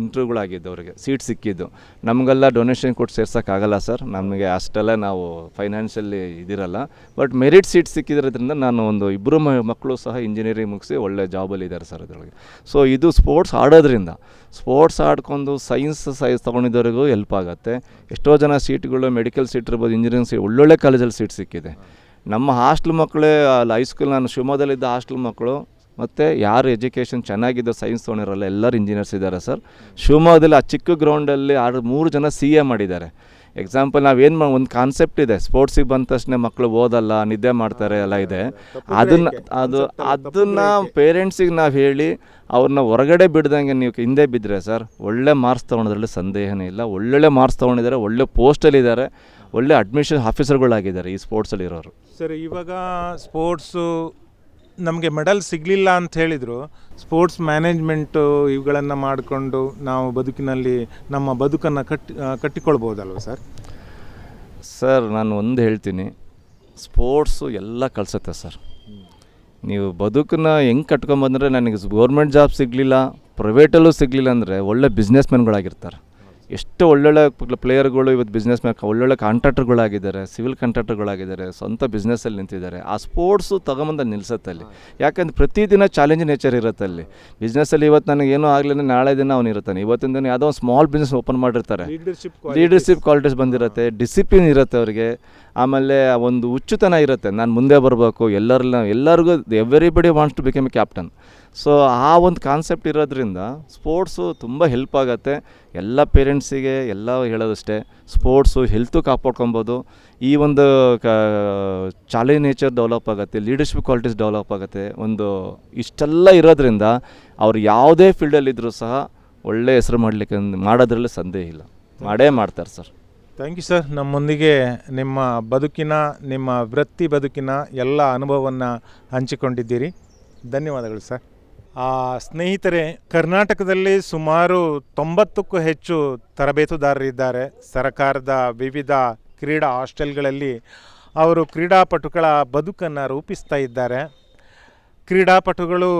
ಇಂಟ್ರ್ಯೂಗಳಾಗಿದ್ದು ಅವರಿಗೆ ಸೀಟ್ ಸಿಕ್ಕಿದ್ದು. ನಮಗೆಲ್ಲ ಡೊನೇಷನ್ ಕೊಟ್ಟು ಸೇರ್ಸೋಕ್ಕಾಗಲ್ಲ ಸರ್ ನಮಗೆ ಅಷ್ಟೆಲ್ಲ ನಾವು ಫೈನಾನ್ಷಿಯಲಿ ಇದಿರಲ್ಲ. ಬಟ್ ಮೆರಿಟ್ ಸೀಟ್ ಸಿಕ್ಕಿದ್ರಿಂದ ನಾನು ಒಂದು ಇಬ್ಬರು ಮಕ್ಕಳು ಸಹ ಇಂಜಿನಿಯರಿಂಗ್ ಮುಗಿಸಿ ಒಳ್ಳೆ ಜಾಬಲ್ಲಿ ಇದ್ದಾರೆ ಸರ್ ಅದರೊಳಗೆ. ಸೊ ಇದು ಸ್ಪೋರ್ಟ್ಸ್ ಆಡೋದ್ರಿಂದ. ಸ್ಪೋರ್ಟ್ಸ್ ಆಡ್ಕೊಂಡು ಸೈನ್ಸ್ ಸೈನ್ಸ್ ತೊಗೊಂಡಿದ್ದವರಿಗೂ ಹೆಲ್ಪ್ ಆಗುತ್ತೆ. ಎಷ್ಟೋ ಜನ ಸೀಟ್ಗಳು ಮೆಡಿಕಲ್ ಸೀಟ್ ಇರ್ಬೋದು ಇಂಜಿನಿಯರಿಂಗ್ ಸೀಟ್ ಒಳ್ಳೊಳ್ಳೆ ಕಾಲೇಜಲ್ಲಿ ಸೀಟ್ ಸಿಕ್ಕಿದೆ. ನಮ್ಮ ಹಾಸ್ಟೆಲ್ ಮಕ್ಕಳೇ ಅಲ್ಲಿ ಹೈಸ್ಕೂಲ್ ನಾನು ಶಿವಮೊಗ್ಗದಲ್ಲಿದ್ದ ಹಾಸ್ಟೆಲ್ ಮಕ್ಕಳು, ಮತ್ತು ಯಾರು ಎಜುಕೇಷನ್ ಚೆನ್ನಾಗಿದ್ದು ಸೈನ್ಸ್ ತೊಗೊಂಡಿರಲ್ಲ, ಎಲ್ಲರೂ ಇಂಜಿನಿಯರ್ಸ್ ಇದ್ದಾರೆ ಸರ್. ಶಿವಮೊಗ್ಗದಲ್ಲಿ, ಆ ಚಿಕ್ಕ ಗ್ರೌಂಡಲ್ಲಿ ಆರು, ಮೂರು ಜನ ಸಿ ಎ ಮಾಡಿದ್ದಾರೆ. ಎಕ್ಸಾಂಪಲ್ ನಾವೇನು ಮಾ, ಒಂದು ಕಾನ್ಸೆಪ್ಟ್ ಇದೆ ಸ್ಪೋರ್ಟ್ಸಿಗೆ ಬಂದ ತಕ್ಷಣ ಮಕ್ಕಳು ಓದಲ್ಲ, ನಿದ್ದೆ ಮಾಡ್ತಾರೆ, ಎಲ್ಲ ಇದೆ. ಅದನ್ನು, ಅದು, ಅದನ್ನು ಪೇರೆಂಟ್ಸಿಗೆ ನಾವು ಹೇಳಿ, ಅವ್ರನ್ನ ಹೊರಗಡೆ ಬಿಡ್ದಂಗೆ ನೀವು ಹಿಂದೆ ಬಿದ್ದರೆ ಸರ್, ಒಳ್ಳೆ ಮಾರ್ಕ್ಸ್ ತೊಗೊಳೋದ್ರಲ್ಲಿ ಸಂದೇಹನೇ ಇಲ್ಲ. ಒಳ್ಳೊಳ್ಳೆ ಮಾರ್ಕ್ಸ್ ತೊಗೊಂಡಿದ್ದಾರೆ, ಒಳ್ಳೆ ಪೋಸ್ಟಲ್ಲಿದ್ದಾರೆ ಒಳ್ಳೆ ಅಡ್ಮಿಷನ್ ಆಫೀಸರ್ಗಳಾಗಿದ್ದಾರೆ ಈ ಸ್ಪೋರ್ಟ್ಸಲ್ಲಿ ಇರೋರು. ಸರ್ ಇವಾಗ ಸ್ಪೋರ್ಟ್ಸು ನಮಗೆ ಮೆಡಲ್ ಸಿಗಲಿಲ್ಲ ಅಂತ ಹೇಳಿದರು. ಸ್ಪೋರ್ಟ್ಸ್ ಮ್ಯಾನೇಜ್ಮೆಂಟು ಇವುಗಳನ್ನು ಮಾಡಿಕೊಂಡು ನಾವು ಬದುಕಿನಲ್ಲಿ ನಮ್ಮ ಬದುಕನ್ನು ಕಟ್ಟಿ ಕಟ್ಟಿಕೊಳ್ಬೋದಲ್ವ ಸರ್? ಸರ್ ನಾನು ಒಂದು ಹೇಳ್ತೀನಿ. ಸ್ಪೋರ್ಟ್ಸು ಎಲ್ಲ ಕಳಿಸುತ್ತೆ ಸರ್. ನೀವು ಬದುಕನ್ನ ಹೆಂಗೆ ಕಟ್ಕೊಂಬಂದರೆ ನನಗೆ ಗೌರ್ಮೆಂಟ್ ಜಾಬ್ ಸಿಗಲಿಲ್ಲ ಪ್ರೈವೇಟಲ್ಲೂ ಸಿಗಲಿಲ್ಲ ಅಂದರೆ ಒಳ್ಳೆ ಬಿಸ್ನೆಸ್ ಮ್ಯಾನ್ಗಳಾಗಿರ್ತಾರೆ ಎಷ್ಟು ಒಳ್ಳೊಳ್ಳೆ ಪ್ಲೇಯರ್ಗಳು ಇವತ್ತು ಬಿಸ್ನೆಸ್ ಮ್ಯಾನ್ ಒಳ್ಳೊಳ್ಳೆ ಕಾಂಟ್ರಾಕ್ಟರ್ಗಳಾಗಿದ್ದಾರೆ ಸಿವಿಲ್ ಕಾಂಟ್ರಾಕ್ಟರ್ಗಳಾಗಿದ್ದಾರೆ ಸ್ವಂತ ಬಿಸ್ನೆಸ್ಸಲ್ಲಿ ನಿಂತಿದ್ದಾರೆ. ಆ ಸ್ಪೋರ್ಟ್ಸು ತಗೊಂಬಂದು ನಿಲ್ಸತ್ತೆ ಅಲ್ಲಿ. ಯಾಕಂದ್ರೆ ಪ್ರತಿದಿನ ಚಾಲೆಂಜ್ ನೇಚರ್ ಇರುತ್ತೆ ಅಲ್ಲಿ. ಬಿಸ್ನೆಸ್ಸಲ್ಲಿ ಇವತ್ತು ನನಗೆ ಏನೂ ಆಗಲಿಲ್ಲ ನಾಳೆ ದಿನ ಅವನು ಇರ್ತಾನೆ. ಇವತ್ತಿನ ದಿನ ಯಾವುದೋ ಒಂದು ಸ್ಮಾಲ್ ಬಿಸ್ನೆಸ್ ಓಪನ್ ಮಾಡಿರ್ತಾರೆ. ಲೀಡರ್ಶಿಪ್ ಲೀಡರ್ಶಿಪ್ ಕ್ವಾಲಿಟೀಸ್ ಬಂದಿರುತ್ತೆ ಡಿಸಿಪ್ಲಿನ್ ಇರುತ್ತೆ ಅವರಿಗೆ. ಆಮೇಲೆ ಒಂದು ಹುಚ್ಚುತನ ಇರುತ್ತೆ. ನಾನು ಮುಂದೆ ಬರಬೇಕು ಎಲ್ಲರಲ್ಲ ಎಲ್ಲರಿಗೂ everybody wants to become a captain so ಆ ಒಂದು ಕಾನ್ಸೆಪ್ಟ್ ಇರೋದ್ರಿಂದ ಸ್ಪೋರ್ಟ್ಸು ತುಂಬ ಹೆಲ್ಪ್ ಆಗುತ್ತೆ. ಎಲ್ಲ ಪೇರೆಂಟ್ಸಿಗೆ ಎಲ್ಲ ಹೇಳೋದಷ್ಟೇ ಸ್ಪೋರ್ಟ್ಸು ಹೆಲ್ತು ಕಾಪಾಡ್ಕೊಬೋದು. ಈ ಒಂದು ಕ ಚಾಲೆ ನೇಚರ್ ಡೆವಲಪ್ ಆಗುತ್ತೆ ಲೀಡರ್ಶಿಪ್ ಕ್ವಾಲಿಟೀಸ್ ಡೆವಲಪ್ ಆಗುತ್ತೆ. ಒಂದು ಇಷ್ಟೆಲ್ಲ ಇರೋದ್ರಿಂದ ಅವ್ರು ಯಾವುದೇ ಫೀಲ್ಡಲ್ಲಿದ್ದರೂ ಸಹ ಒಳ್ಳೆ ಹೆಸರು ಮಾಡಲಿಕ್ಕೆ ಮಾಡೋದ್ರಲ್ಲಿ ಸಂದೇಹ ಇಲ್ಲ. ಮಾಡೇ ಮಾಡ್ತಾರೆ ಸರ್ ಥ್ಯಾಂಕ್ ಯು ಸರ್ ನಮ್ಮೊಂದಿಗೆ ನಿಮ್ಮ ಬದುಕಿನ, ನಿಮ್ಮ ವೃತ್ತಿ ಬದುಕಿನ ಎಲ್ಲ ಅನುಭವವನ್ನು ಹಂಚಿಕೊಂಡಿದ್ದೀರಿ. ಧನ್ಯವಾದಗಳು ಸರ್ ಸ್ನೇಹಿತರೆ, ಕರ್ನಾಟಕದಲ್ಲಿ ಸುಮಾರು ತೊಂಬತ್ತಕ್ಕೂ ಹೆಚ್ಚು ತರಬೇತುದಾರರಿದ್ದಾರೆ. ಸರ್ಕಾರದ ವಿವಿಧ ಕ್ರೀಡಾ ಹಾಸ್ಟೆಲ್ಗಳಲ್ಲಿ ಅವರು ಕ್ರೀಡಾಪಟುಗಳ ಬದುಕನ್ನು ರೂಪಿಸ್ತಾ ಇದ್ದಾರೆ. ಕ್ರೀಡಾಪಟುಗಳು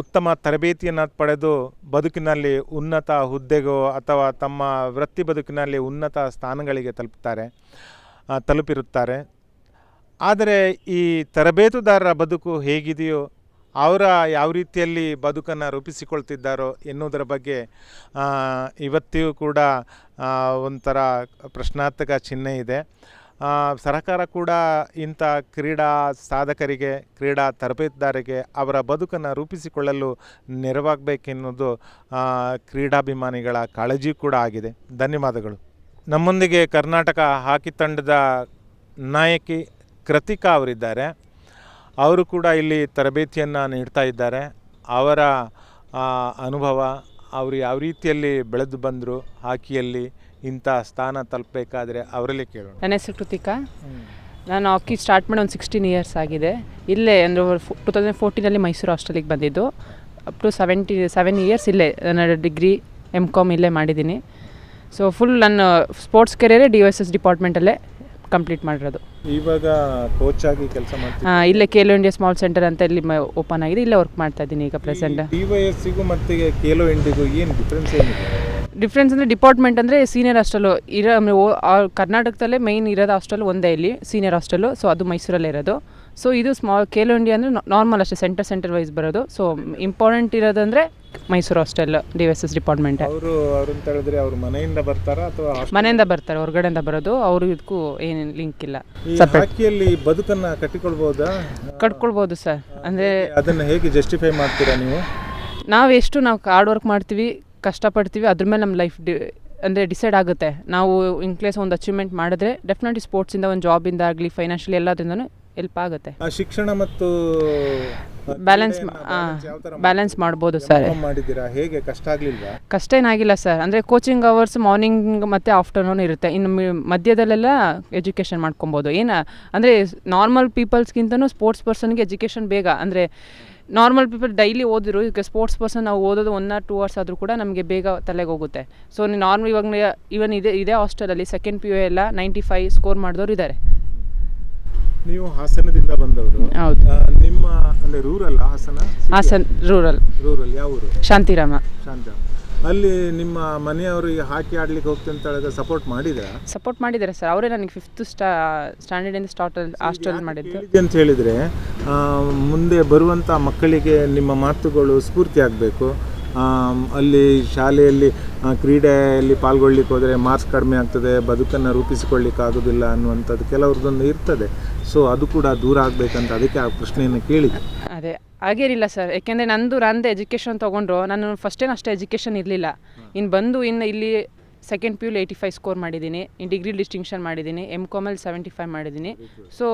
ಉತ್ತಮ ತರಬೇತಿಯನ್ನು ಪಡೆದು ಬದುಕಿನಲ್ಲಿ ಉನ್ನತ ಹುದ್ದೆಗೋ ಅಥವಾ ತಮ್ಮ ವೃತ್ತಿ ಬದುಕಿನಲ್ಲಿ ಉನ್ನತ ಸ್ಥಾನಗಳಿಗೆ ತಲುಪುತ್ತಾರೆ ತಲುಪಿರುತ್ತಾರೆ. ಆದರೆ ಈ ತರಬೇತುದಾರರ ಬದುಕು ಹೇಗಿದೆಯೋ ಅವರ ಯಾವ ರೀತಿಯಲ್ಲಿ ಬದುಕನ್ನು ರೂಪಿಸಿಕೊಳ್ತಿದ್ದಾರೋ ಎನ್ನುವುದರ ಬಗ್ಗೆ ಇವತ್ತಿಗೂ ಕೂಡ ಒಂಥರ ಪ್ರಶ್ನಾರ್ಥಕ ಚಿಹ್ನೆ ಇದೆ. ಸರಕಾರ ಕೂಡ ಇಂಥ ಕ್ರೀಡಾ ಸಾಧಕರಿಗೆ, ಕ್ರೀಡಾ ತರಬೇತುದಾರರಿಗೆ ಅವರ ಬದುಕನ್ನು ರೂಪಿಸಿಕೊಳ್ಳಲು ನೆರವಾಗಬೇಕೆನ್ನುವುದು ಕ್ರೀಡಾಭಿಮಾನಿಗಳ ಕಾಳಜಿ ಕೂಡ ಆಗಿದೆ. ಧನ್ಯವಾದಗಳು. ನಮ್ಮೊಂದಿಗೆ ಕರ್ನಾಟಕ ಹಾಕಿ ತಂಡದ ನಾಯಕಿ ಕೃತಿಕಾ ಅವರಿದ್ದಾರೆ. ಅವರು ಕೂಡ ಇಲ್ಲಿ ತರಬೇತಿಯನ್ನು ನೀಡ್ತಾ ಇದ್ದಾರೆ. ಅವರ ಅನುಭವ ಅವರು ಯಾವ ರೀತಿಯಲ್ಲಿ ಬೆಳೆದು ಬಂದರು ಹಾಕಿಯಲ್ಲಿ ಇಂಥ ಸ್ಥಾನ ತಲುಪಬೇಕಾದ್ರೆ ಅವರಲ್ಲಿ ಕೇಳೋಣ. ನನ್ನ ಹೆಸರು ಕೃತಿಕಾ. ನಾನು ಹಾಕಿ ಸ್ಟಾರ್ಟ್ ಮಾಡಿ ಒಂದು ಸಿಕ್ಸ್ಟೀನ್ ಇಯರ್ಸ್ ಆಗಿದೆ. ಇಲ್ಲೇ ಅಂದರೆ ಟು ತೌಸಂಡ್ ಫೋರ್ಟೀನಲ್ಲಿ ಮೈಸೂರು ಹಾಸ್ಟೆಲಿಗೆ ಬಂದಿದ್ದು. Up to seventy seven years ಇಲ್ಲೇ ನನ್ನ ಡಿಗ್ರಿ ಎಂ ಕಾಮ್ ಇಲ್ಲೇ ಮಾಡಿದ್ದೀನಿ. ಸೊ ಫುಲ್ ನನ್ನ ಸ್ಪೋರ್ಟ್ಸ್ ಕೆರಿಯರೇ ಡಿ ಎಸ್ ಎಸ್ ಡಿಪಾರ್ಟ್ಮೆಂಟಲ್ಲೇ ಕಂಪ್ಲೀಟ್ ಮಾಡಿರೋದು. ಇವಾಗ ಕೋಚ್ ಆಗಿ ಕೆಲಸ ಮಾಡ್ತೀನಿ ಹಾಂ ಇಲ್ಲೇ ಕೇಲೋ ಇಂಡಿಯಾ ಸ್ಮಾಲ್ ಸೆಂಟರ್ ಅಂತ ಇಲ್ಲಿ ಓಪನ್ ಆಗಿದೆ. ಇಲ್ಲೇ ವರ್ಕ್ ಮಾಡ್ತಾ ಇದ್ದೀನಿ ಈಗ ಪ್ರೆಸೆಂಟ್ ಡಿವೈಎಸ್ಸಿಗೂ ಮತ್ತೆ ಕೇಲೋ ಇಂಡಿಗೂ ಏನು ಡಿಫ್ರೆನ್ಸ್ ಏನಿದೆ? ಡಿಫ್ರೆನ್ಸ್ ಅಂದರೆ ಡಿಪಾರ್ಟ್ಮೆಂಟ್ ಅಂದರೆ ಸೀನಿಯರ್ ಹಾಸ್ಟೆಲು ಇರೋ ಕರ್ನಾಟಕದಲ್ಲೇ ಮೈನ್ ಇರೋದು ಹಾಸ್ಟೆಲ್ ಒಂದೇ ಇಲ್ಲಿ ಸೀನಿಯರ್ ಹಾಸ್ಟೆಲು ಸೊ ಅದು ಮೈಸೂರಲ್ಲೇ ಇರೋದು. ಸೊ ಇದು ಸ್ಮಾಲ್ ಕೇಲೋ ಇಂಡಿಯಾ ಅಂದರೆ ನಾರ್ಮಲ್ ಅಷ್ಟೇ ಸೆಂಟರ್ ಸೆಂಟರ್ ವೈಸ್ ಬರೋದು. So important ಇರೋದಂದ್ರೆ Mysuru hostel D S S department ಅವರು ಅವ್ರು ಅಂತ ಹೇಳಿದ್ರೆ ಅವ್ರ ಮನೆಯಿಂದ ಬರ್ತಾರಾ ಅಥವಾ ಮನೆಯಿಂದ ಬರ್ತಾರೆ ಹೊರಗಡೆಯಿಂದ ಬರೋದು. ಅವರು ಇದಕ್ಕೂ ಏನು ಲಿಂಕ್ ಇಲ್ಲ. ಈ. ಹಾಕಿಯಲ್ಲಿ ಬದುಕನ್ನ ಕಟ್ಟಿಕೊಳ್ಬೋದಾ? ಕಟ್ಕೊಳ್ಬೋದು ಸರ್ ಅಂದರೆ ಅದನ್ನ ಹೇಗೆ ಜಸ್ಟಿಫೈ ಮಾಡ್ತೀರಾ ನೀವು? ನಾವು ಎಷ್ಟು ನಾವು ಹಾರ್ಡ್ ವರ್ಕ್ ಮಾಡ್ತೀವಿ ಕಷ್ಟಪಡ್ತೀವಿ ಅದ್ರ ಮೇಲೆ ನಮ್ಮ ಲೈಫ್ ಡಿ ಅಂದರೆ ಡಿಸೈಡ್ ಆಗುತ್ತೆ. ನಾವು ಇನ್ ಕೇಸ್ ಒಂದು ಅಚೀವ್ಮೆಂಟ್ ಮಾಡಿದ್ರೆ ಡೆಫಿನೆಟ್ಲಿ ಸ್ಪೋರ್ಟ್ಸಿಂದ ಒಂದು ಜಾಬಿಂದ ಆಗಲಿ ಫೈನಾನ್ಷಿಯಲಿ ಎಲ್ಲದ್ರಿಂದನೂ ಹೆಲ್ಪ್ ಆಗುತ್ತೆ ಶಿಕ್ಷಣ ಮತ್ತು ಬ್ಯಾಲೆನ್ಸ್ ಬ್ಯಾಲೆನ್ಸ್ ಮಾಡ್ಬೋದು ಸರ್. ಮಾಡಿದ್ದೀರಾ? ಹೇಗೆ? ಕಷ್ಟ ಆಗಲಿಲ್ಲ ಕಷ್ಟ ಏನಾಗಿಲ್ಲ ಸರ್. ಅಂದರೆ ಕೋಚಿಂಗ್ ಅವರ್ಸ್ ಮಾರ್ನಿಂಗ್ ಮತ್ತು ಆಫ್ಟರ್ನೂನ್ ಇರುತ್ತೆ. ಇನ್ನು ಮಧ್ಯದಲ್ಲೆಲ್ಲ ಎಜುಕೇಷನ್ ಮಾಡ್ಕೊಬೋದು. ಏನು ಅಂದರೆ ನಾರ್ಮಲ್ ಪೀಪಲ್ಸ್ಗಿಂತನೂ ಸ್ಪೋರ್ಟ್ಸ್ ಪರ್ಸನ್ಗೆ ಎಜುಕೇಷನ್ ಬೇಗ. ಅಂದರೆ ನಾರ್ಮಲ್ ಪೀಪಲ್ ಡೈಲಿ ಓದಿರು ಈಗ ಸ್ಪೋರ್ಟ್ಸ್ ಪರ್ಸನ್ ನಾವು ಓದೋದು ಒನ್ ಆರ್ ಟೂ ಅವರ್ಸ್ ಆದರೂ ಕೂಡ ನಮಗೆ ಬೇಗ ತಲೆಗೆ ಹೋಗುತ್ತೆ. ಸೊ ನಾರ್ಮಲ್ ಇವಾಗ ಇವನ್ ಇದೇ ಇದೇ ಹಾಸ್ಟೆಲಲ್ಲಿ ಸೆಕೆಂಡ್ ಪಿ ಯು ಎಲ್ಲ ನೈಂಟಿ ಫೈವ್ ಸ್ಕೋರ್ ಮಾಡಿದವರು ಇದ್ದಾರೆ ನೀವು ಹಾಸನದಿಂದ ಬಂದವರು ಹೌದು. ನಿಮ್ಮ ಅಂದ್ರೆ rural Hassan Hassan rural. Rural ಯಾವ ಊರು? ಶಾಂತಿರಾಮ. ಶಾಂತ ಅಲ್ಲಿ ನಿಮ್ಮ ಮನೆಯವರು ಈ ಹಾಕಿ ಆಡ್ಲಿಕ್ಕೆ ಹೋಗ್ತೀನಿ ಅಂತ ಹೇಳಿದ್ರೆ ಸಪೋರ್ಟ್ ಮಾಡಿದ್ರ? ಸಪೋರ್ಟ್ ಮಾಡಿದ್ದಾರೆ ಸರ್. ಅವರೇ ನನಗೆ ಫಿಫ್ತ್ ಸ್ಟಾ ಸ್ಟ್ಯಾಂಡರ್ಡಿಂದ ಸ್ಟಾರ್ಟ್ ಹಾಸ್ಟೆಲ್ ಮಾಡಿದ್ದು. ಅಂತ ಹೇಳಿದ್ರೆ ಮುಂದೆ ಬರುವಂಥ ಮಕ್ಕಳಿಗೆ ನಿಮ್ಮ ಮಾತುಗಳು ಸ್ಫೂರ್ತಿ ಆಗಬೇಕು. ಅಲ್ಲಿ ಶಾಲೆಯಲ್ಲಿ ಕ್ರೀಡೆಯಲ್ಲಿ ಪಾಲ್ಗೊಳ್ಳಿಕ್ಕೆ ಹೋದರೆ ಮಾರ್ಕ್ಸ್ ಕಡಿಮೆ ಆಗ್ತದೆ ಬದುಕನ್ನು ರೂಪಿಸಿಕೊಳ್ಳಿಕ್ಕೆ ಆಗೋದಿಲ್ಲ ಅನ್ನುವಂಥದ್ದು ಕೆಲವ್ರದ್ದೊಂದು ಇರ್ತದೆ. ಸೊ ಅದು ಕೂಡ ದೂರ ಆಗಬೇಕಂತ ಅದಕ್ಕೆ ಆ ಪ್ರಶ್ನೆಯನ್ನು ಕೇಳಿದೆ ಅದೇ ಹಾಗೇನಿಲ್ಲ ಸರ್. ಯಾಕೆಂದರೆ ನಂದು ನಂದು ಎಜುಕೇಷನ್ ತೊಗೊಂಡ್ರು ನಾನು ಫಸ್ಟೇನು ಅಷ್ಟೇ ಎಜುಕೇಷನ್ ಇರಲಿಲ್ಲ. ಇನ್ನು ಬಂದು ಇನ್ನು ಇಲ್ಲಿ second P eighty five score ಮಾಡಿದ್ದೀನಿ. ಇನ್ನು ಡಿಗ್ರಿ ಡಿಸ್ಟಿಂಕ್ಷನ್ ಮಾಡಿದ್ದೀನಿ. ಎಂ ಕಾಮಲ್ಲಿ ಸೆವೆಂಟಿ ಫೈವ್ ಮಾಡಿದ್ದೀನಿ. ಸೊ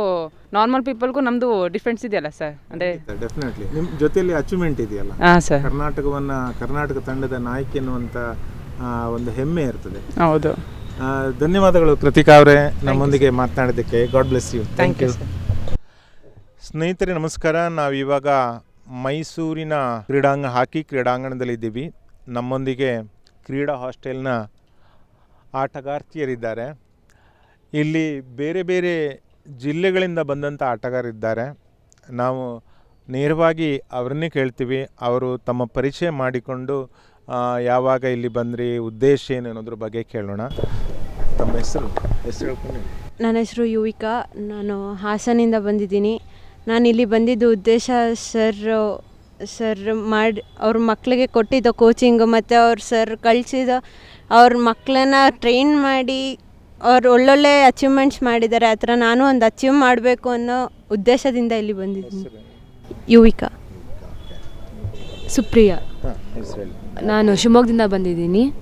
ನಾರ್ಮಲ್ ಪೀಪಲ್ಗೂ ನಮ್ಮದು ಡಿಫ್ರೆನ್ಸ್ ಇದೆಯಲ್ಲ ಸರ್? ಅಂದರೆ ಡೆಫಿನೆಟ್ಲಿ ನಿಮ್ಮ ಜೊತೆಯಲ್ಲಿ ಅಚೀವ್ಮೆಂಟ್ ಇದೆಯಲ್ಲ? ಹಾಂ ಸರ್. ಕರ್ನಾಟಕವನ್ನು ಕರ್ನಾಟಕ ತಂಡದ ನಾಯಕಿ ಎನ್ನುವಂಥ ಒಂದು ಹೆಮ್ಮೆ ಇರ್ತದೆ. ಹೌದು. ಧನ್ಯವಾದಗಳು ಕೃತಿಕಾ ಅವರೇ. ನಮ್ಮೊಂದಿಗೆ ಮಾತನಾಡಿದ್ದಕ್ಕೆ God bless you thank you ಸ್ನೇಹಿತರೆ ನಮಸ್ಕಾರ. ನಾವು ಇವಾಗ ಮೈಸೂರಿನ ಕ್ರೀಡಾಂಗಣ ಹಾಕಿ ಕ್ರೀಡಾಂಗಣದಲ್ಲಿದ್ದೀವಿ ನಮ್ಮೊಂದಿಗೆ ಕ್ರೀಡಾ ಹಾಸ್ಟೆಲ್ನ ಆಟಗಾರ್ತಿಯರಿದ್ದಾರೆ. ಇಲ್ಲಿ ಬೇರೆ ಬೇರೆ ಜಿಲ್ಲೆಗಳಿಂದ ಬಂದಂಥ ಆಟಗಾರರಿದ್ದಾರೆ ನಾವು ನೇರವಾಗಿ ಅವರನ್ನೇ ಕೇಳ್ತೀವಿ. ಅವರು ತಮ್ಮ ಪರಿಚಯ ಮಾಡಿಕೊಂಡು ಯಾವಾಗ ಇಲ್ಲಿ ಬಂದ್ರಿ ಉದ್ದೇಶ ಏನು ಅನ್ನೋದ್ರ ಬಗ್ಗೆ ಕೇಳೋಣ. ತಮ್ಮ ಹೆಸರು ಹೆಸರು ಹೇಳ್ಕೊಂಡು ಹೇಳಿ. ನನ್ನ ಹೆಸರು ಯುವಿಕಾ ನಾನು ಹಾಸನಿಂದ ಬಂದಿದ್ದೀನಿ. ನಾನು ಇಲ್ಲಿ ಬಂದಿದ್ದು ಉದ್ದೇಶ ಸರ್ ಸರ್ ಮಾಡಿ ಅವ್ರ ಮಕ್ಕಳಿಗೆ ಕೊಟ್ಟಿದ್ದ ಕೋಚಿಂಗ್ ಮತ್ತು ಅವ್ರ ಸರ್ ಕಳಿಸಿದ ಅವ್ರ ಮಕ್ಕಳನ್ನ ಟ್ರೈನ್ ಮಾಡಿ ಅವ್ರು ಒಳ್ಳೊಳ್ಳೆ ಅಚೀವ್ಮೆಂಟ್ಸ್ ಮಾಡಿದ್ದಾರೆ. ಆ ಥರ ನಾನು ಒಂದು ಅಚೀವ್ ಮಾಡಬೇಕು ಅನ್ನೋ ಉದ್ದೇಶದಿಂದ ಇಲ್ಲಿ ಬಂದಿದ್ದೀನಿ. ಯುವಿಕಾ. ಸುಪ್ರಿಯಾ. ಹಾ, ಹೆಸರು ಹೇಳಿ. ನಾನು ಶಿವಮೊಗ್ಗದಿಂದ ಬಂದಿದ್ದೀನಿ.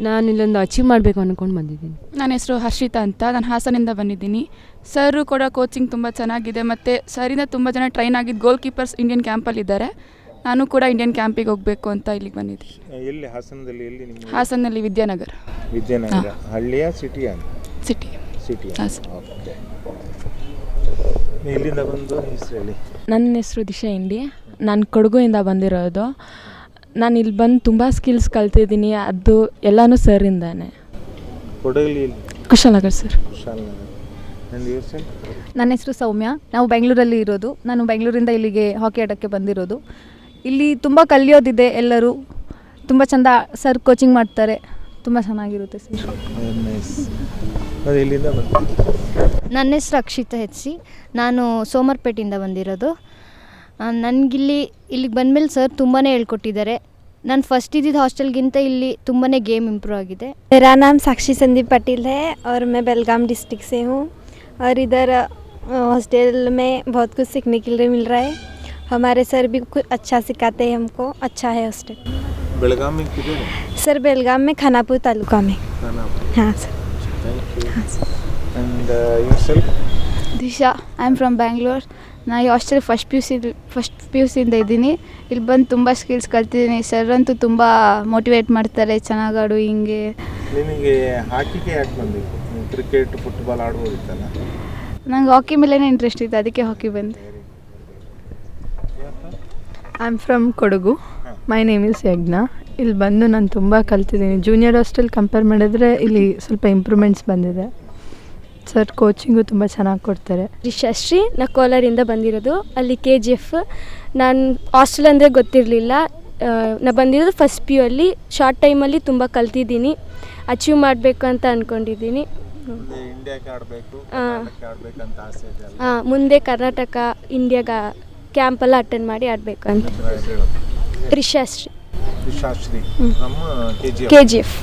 ನಾನು ಇಲ್ಲೊಂದು ಅಚೀವ್ ಮಾಡಬೇಕು ಅಂದ್ಕೊಂಡು ಬಂದಿದ್ದೀನಿ. ನನ್ನ ಹೆಸರು ಹರ್ಷಿತಾ ಅಂತ. ನಾನು ಹಾಸನಿಂದ ಬಂದಿದ್ದೀನಿ. ಸರ್ ಕೂಡ ಕೋಚಿಂಗ್ ತುಂಬ ಚೆನ್ನಾಗಿದೆ ಮತ್ತು ಸರಿಂದ ತುಂಬ ಜನ ಟ್ರೈನ್ ಆಗಿದ್ದು ಗೋಲ್ ಕೀಪರ್ಸ್ ಇಂಡಿಯನ್ ಕ್ಯಾಂಪಲ್ಲಿದ್ದಾರೆ ನಾನು ಕೂಡ ಇಂಡಿಯನ್ ಕ್ಯಾಂಪಿಗೆ ಹೋಗಬೇಕು ಅಂತ ಇಲ್ಲಿಗೆ ಬಂದಿದ್ದೀನಿ. ಎಲ್ಲಿ? ಹಾಸನದಲ್ಲಿ ಎಲ್ಲಿ ನಿಮ್ಮ ಹಾಸನಲ್ಲಿ ವಿದ್ಯಾನಗರ್. ವಿದ್ಯಾನಗರ. ಹಳ್ಳಿಯ ಸಿಟಿಯ? ಸಿಟಿ. ಸಿಟಿಯ? ಹಾಂ ಸರ್. ಓಕೆ. ಇಲ್ಲಿಂದ ಬಂದು ಹೆಸರು ಹೇಳಿ. ನನ್ನ ಹೆಸರು ದಿಶಾ ಇಂಡಿ. ನಾನು ಕೊಡಗುಯಿಂದ ಬಂದಿರೋದು. ನಾನು ಇಲ್ಲಿ ಬಂದು ತುಂಬ ಸ್ಕಿಲ್ಸ್ ಕಲ್ತಿದ್ದೀನಿ ಅದು ಎಲ್ಲನೂ ಸರಿಂದಾನೆ ಕೊಡಗಲಿ Kushalnagar sir Kushalnagar. And yourself ನನ್ನ ಹೆಸರು ಸೌಮ್ಯ. ನಾವು ಬೆಂಗಳೂರಲ್ಲಿ ಇರೋದು. ನಾನು ಬೆಂಗಳೂರಿಂದ ಇಲ್ಲಿಗೆ ಹಾಕಿ ಆಡೋಕ್ಕೆ ಬಂದಿರೋದು. ಇಲ್ಲಿ ತುಂಬ ಕಲಿಯೋದಿದೆ ಎಲ್ಲರೂ. ತುಂಬ ಚೆಂದ ಸರ್ ಕೋಚಿಂಗ್ ಮಾಡ್ತಾರೆ. ತುಂಬ ಚೆನ್ನಾಗಿರುತ್ತೆ ಸರ್ ನೈಸ್ ಅದು ಇಲ್ಲಿಂದ ಬಂದು ನನ್ನ ಹೆಸರು ಅಕ್ಷಿತಾ ಹೆಚ್ಚಿ ನಾನು ಸೋಮರ್ಪೇಟೆಯಿಂದ ಬಂದಿರೋದು. ನನಗಿಲ್ಲಿ ಇಲ್ಲಿಗೆ ಬಂದಮೇಲೆ ಸರ್ ತುಂಬಾ ಹೇಳ್ಕೊಟ್ಟಿದ್ದಾರೆ ನಾನು ಫಸ್ಟ್ ಇದ್ದಿದ್ದು ಹಾಸ್ಟೆಲ್ಗಿಂತ ಇಲ್ಲಿ ತುಂಬಾ ಗೇಮ್ ಇಂಪ್ರೂವ್ ಆಗಿದೆ मेरा नाम साक्षी संदीप पटेल है और मैं बेलगाम डिस्ट्रिक्ट से हूँ और इधर हॉस्टल में बहुत कुछ सीखने के लिए मिल रहा है हमारे सर भी कुछ अच्छा सिखाते हैं हमको अच्छा है हॉस्टल ಬೆಳಗಾವಿ ಕಿದೆ सर बेलगाम में खानापुर तालुका में हाँ sir thank you and yourself Disha I am from Bangalore ನಾ ಈ hostel first P U C first P U ಸಿಯಿಂದ ಇದ್ದೀನಿ. ಇಲ್ಲಿ ಬಂದು ತುಂಬ ಸ್ಕಿಲ್ಸ್ ಕಲ್ತಿದ್ದೀನಿ. ಸರ್ ಅಂತೂ ತುಂಬ ಮೋಟಿವೇಟ್ ಮಾಡ್ತಾರೆ. ಚೆನ್ನಾಗಿ ಆಡು ಹಿಂಗೆ. ಹಾಕಿ ಹಾಕಿಗೆ ಯಾಕೆ ಬಂದಿತ್ತು ಕ್ರಿಕೆಟ್ ಫುಟ್ಬಾಲ್ ನಂಗೆ ಹಾಕಿ ಮೇಲೇ ಇಂಟ್ರೆಸ್ಟ್ ಇತ್ತು. ಅದಕ್ಕೆ ಹಾಕಿ ಬಂದೆ. I am from Kodagu my name is Yajna ಇಲ್ಲಿ ಬಂದು ನಾನು ತುಂಬ ಕಲ್ತಿದ್ದೀನಿ. ಜೂನಿಯರ್ ಹಾಸ್ಟೆಲ್ ಕಂಪೇರ್ ಮಾಡಿದ್ರೆ ಇಲ್ಲಿ ಸ್ವಲ್ಪ ಇಂಪ್ರೂವ್ಮೆಂಟ್ಸ್ ಬಂದಿದೆ. ಸರ್ ಕೋಚಿಂಗು ತುಂಬ ಚೆನ್ನಾಗಿ ಕೊಡ್ತಾರೆ. ರಿಷಶ್ರೀ ನಾ ಕೋಲಾರಿಂದ ಬಂದಿರೋದು ಅಲ್ಲಿ ಕೆ ಜಿ ಎಫ್ ನಾನು ಹಾಸ್ಟೆಲ್ ಅಂದರೆ ಗೊತ್ತಿರಲಿಲ್ಲ. ನಾ ಬಂದಿರೋದು ಫಸ್ಟ್ ಪಿ ಯು ಅಲ್ಲಿ. ಶಾರ್ಟ್ ಟೈಮಲ್ಲಿ ತುಂಬ ಕಲ್ತಿದ್ದೀನಿ. ಅಚೀವ್ ಮಾಡಬೇಕು ಅಂತ ಅಂದ್ಕೊಂಡಿದ್ದೀನಿ ಹಾಂ ಮುಂದೆ ಕರ್ನಾಟಕ ಇಂಡಿಯಾಗ ಕ್ಯಾಂಪೆಲ್ಲ ಅಟೆಂಡ್ ಮಾಡಿ ಆಡಬೇಕು ಅಂತ. ರಿಷಾಶ್ರೀ ನಮ್ಮ K G K G F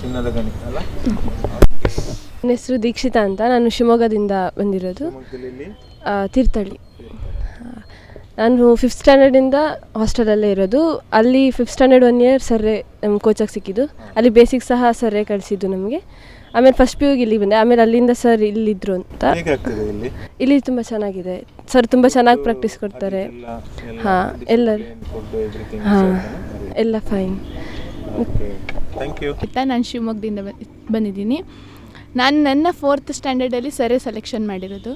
ಚಿನ್ನದ ಗಣಿ ಅಲ್ಲ? ನನ್ನ ಹೆಸರು ದೀಕ್ಷಿತಾ ಅಂತ. ನಾನು ಶಿವಮೊಗ್ಗದಿಂದ ಬಂದಿರೋದು. ತೀರ್ಥಳ್ಳಿ ಆ, ತೀರ್ಥಹಳ್ಳಿ. ನಾನು ಫಿಫ್ತ್ ಸ್ಟ್ಯಾಂಡರ್ಡಿಂದ ಹಾಸ್ಟೆಲಲ್ಲೇ ಇರೋದು. ಅಲ್ಲಿ ಫಿಫ್ತ್ ಸ್ಟ್ಯಾಂಡರ್ಡ್ ಒನ್ ಇಯರ್ ಸರ್ರೆ ನಮ್ಮ ಕೋಚಾಗಿ ಸಿಕ್ಕಿದ್ದು. ಅಲ್ಲಿ ಬೇಸಿಕ್ ಸಹ ಸರ್ರೆ ಕಳಿಸಿದ್ದು ನಮಗೆ. ಆಮೇಲೆ ಫಸ್ಟ್ ಪಿ ಯುಗೆ ಇಲ್ಲಿ ಬಂದೆ. ಆಮೇಲೆ ಅಲ್ಲಿಂದ ಸರ್ ಇಲ್ಲಿದ್ರು ಅಂತ. ಹೇಗಾಗ್ತದೆ ಇಲ್ಲಿ? ಇಲ್ಲಿ ತುಂಬ ಚೆನ್ನಾಗಿದೆ. ಸರ್ ತುಂಬ ಚೆನ್ನಾಗಿ ಪ್ರಾಕ್ಟೀಸ್ ಕೊಡ್ತಾರೆ. ಹಾಂ ಎಲ್ಲ ಹಾಂ ಎಲ್ಲ ಫೈನ್ ಓಕೆ ಥ್ಯಾಂಕ್ ಯು ಆಯಿತಾ ನಾನು ಶಿವಮೊಗ್ಗದಿಂದ ಬಂದ್- ಬಂದಿದ್ದೀನಿ. ನಾನು ನನ್ನ ಫೋರ್ತ್ ಸ್ಟ್ಯಾಂಡರ್ಡಲ್ಲಿ ಸರೇ ಸೆಲೆಕ್ಷನ್ ಮಾಡಿರೋದು.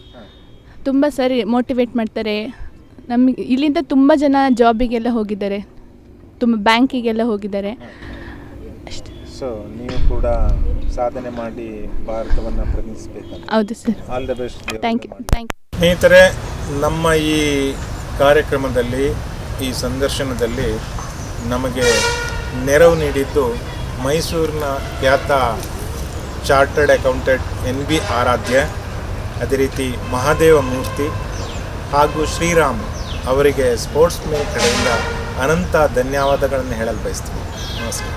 ತುಂಬ ಸರಿ ಮೋಟಿವೇಟ್ ಮಾಡ್ತಾರೆ. ನಮಗೆ ಇಲ್ಲಿಂದ ತುಂಬ ಜನ ಜಾಬಿಗೆಲ್ಲ ಹೋಗಿದ್ದಾರೆ. ತುಂಬ ಬ್ಯಾಂಕಿಗೆಲ್ಲ ಹೋಗಿದ್ದಾರೆ. ಸೊ ನೀವು ಕೂಡ ಸಾಧನೆ ಮಾಡಿ ಭಾರತವನ್ನು ಹೌದು sir all the best thank you thank you ಸ್ನೇಹಿತರೆ ನಮ್ಮ ಈ ಕಾರ್ಯಕ್ರಮದಲ್ಲಿ ಈ ಸಂದರ್ಶನದಲ್ಲಿ ನಮಗೆ ನೆರವು ನೀಡಿದ್ದು ಮೈಸೂರಿನ ಖ್ಯಾತ chartered accountant N B Aradhya, ಅದೇ ರೀತಿ ಮಹಾದೇವ ಮೂರ್ತಿ ಹಾಗೂ ಶ್ರೀರಾಮ್ ಅವರಿಗೆ ಸ್ಪೋರ್ಟ್ಸ್ ಮೇನ್ ಕಡೆಯಿಂದ ಅನಂತ ಧನ್ಯವಾದಗಳನ್ನು ಹೇಳಲು ಬಯಸ್ತೀನಿ. ನಮಸ್ಕಾರ.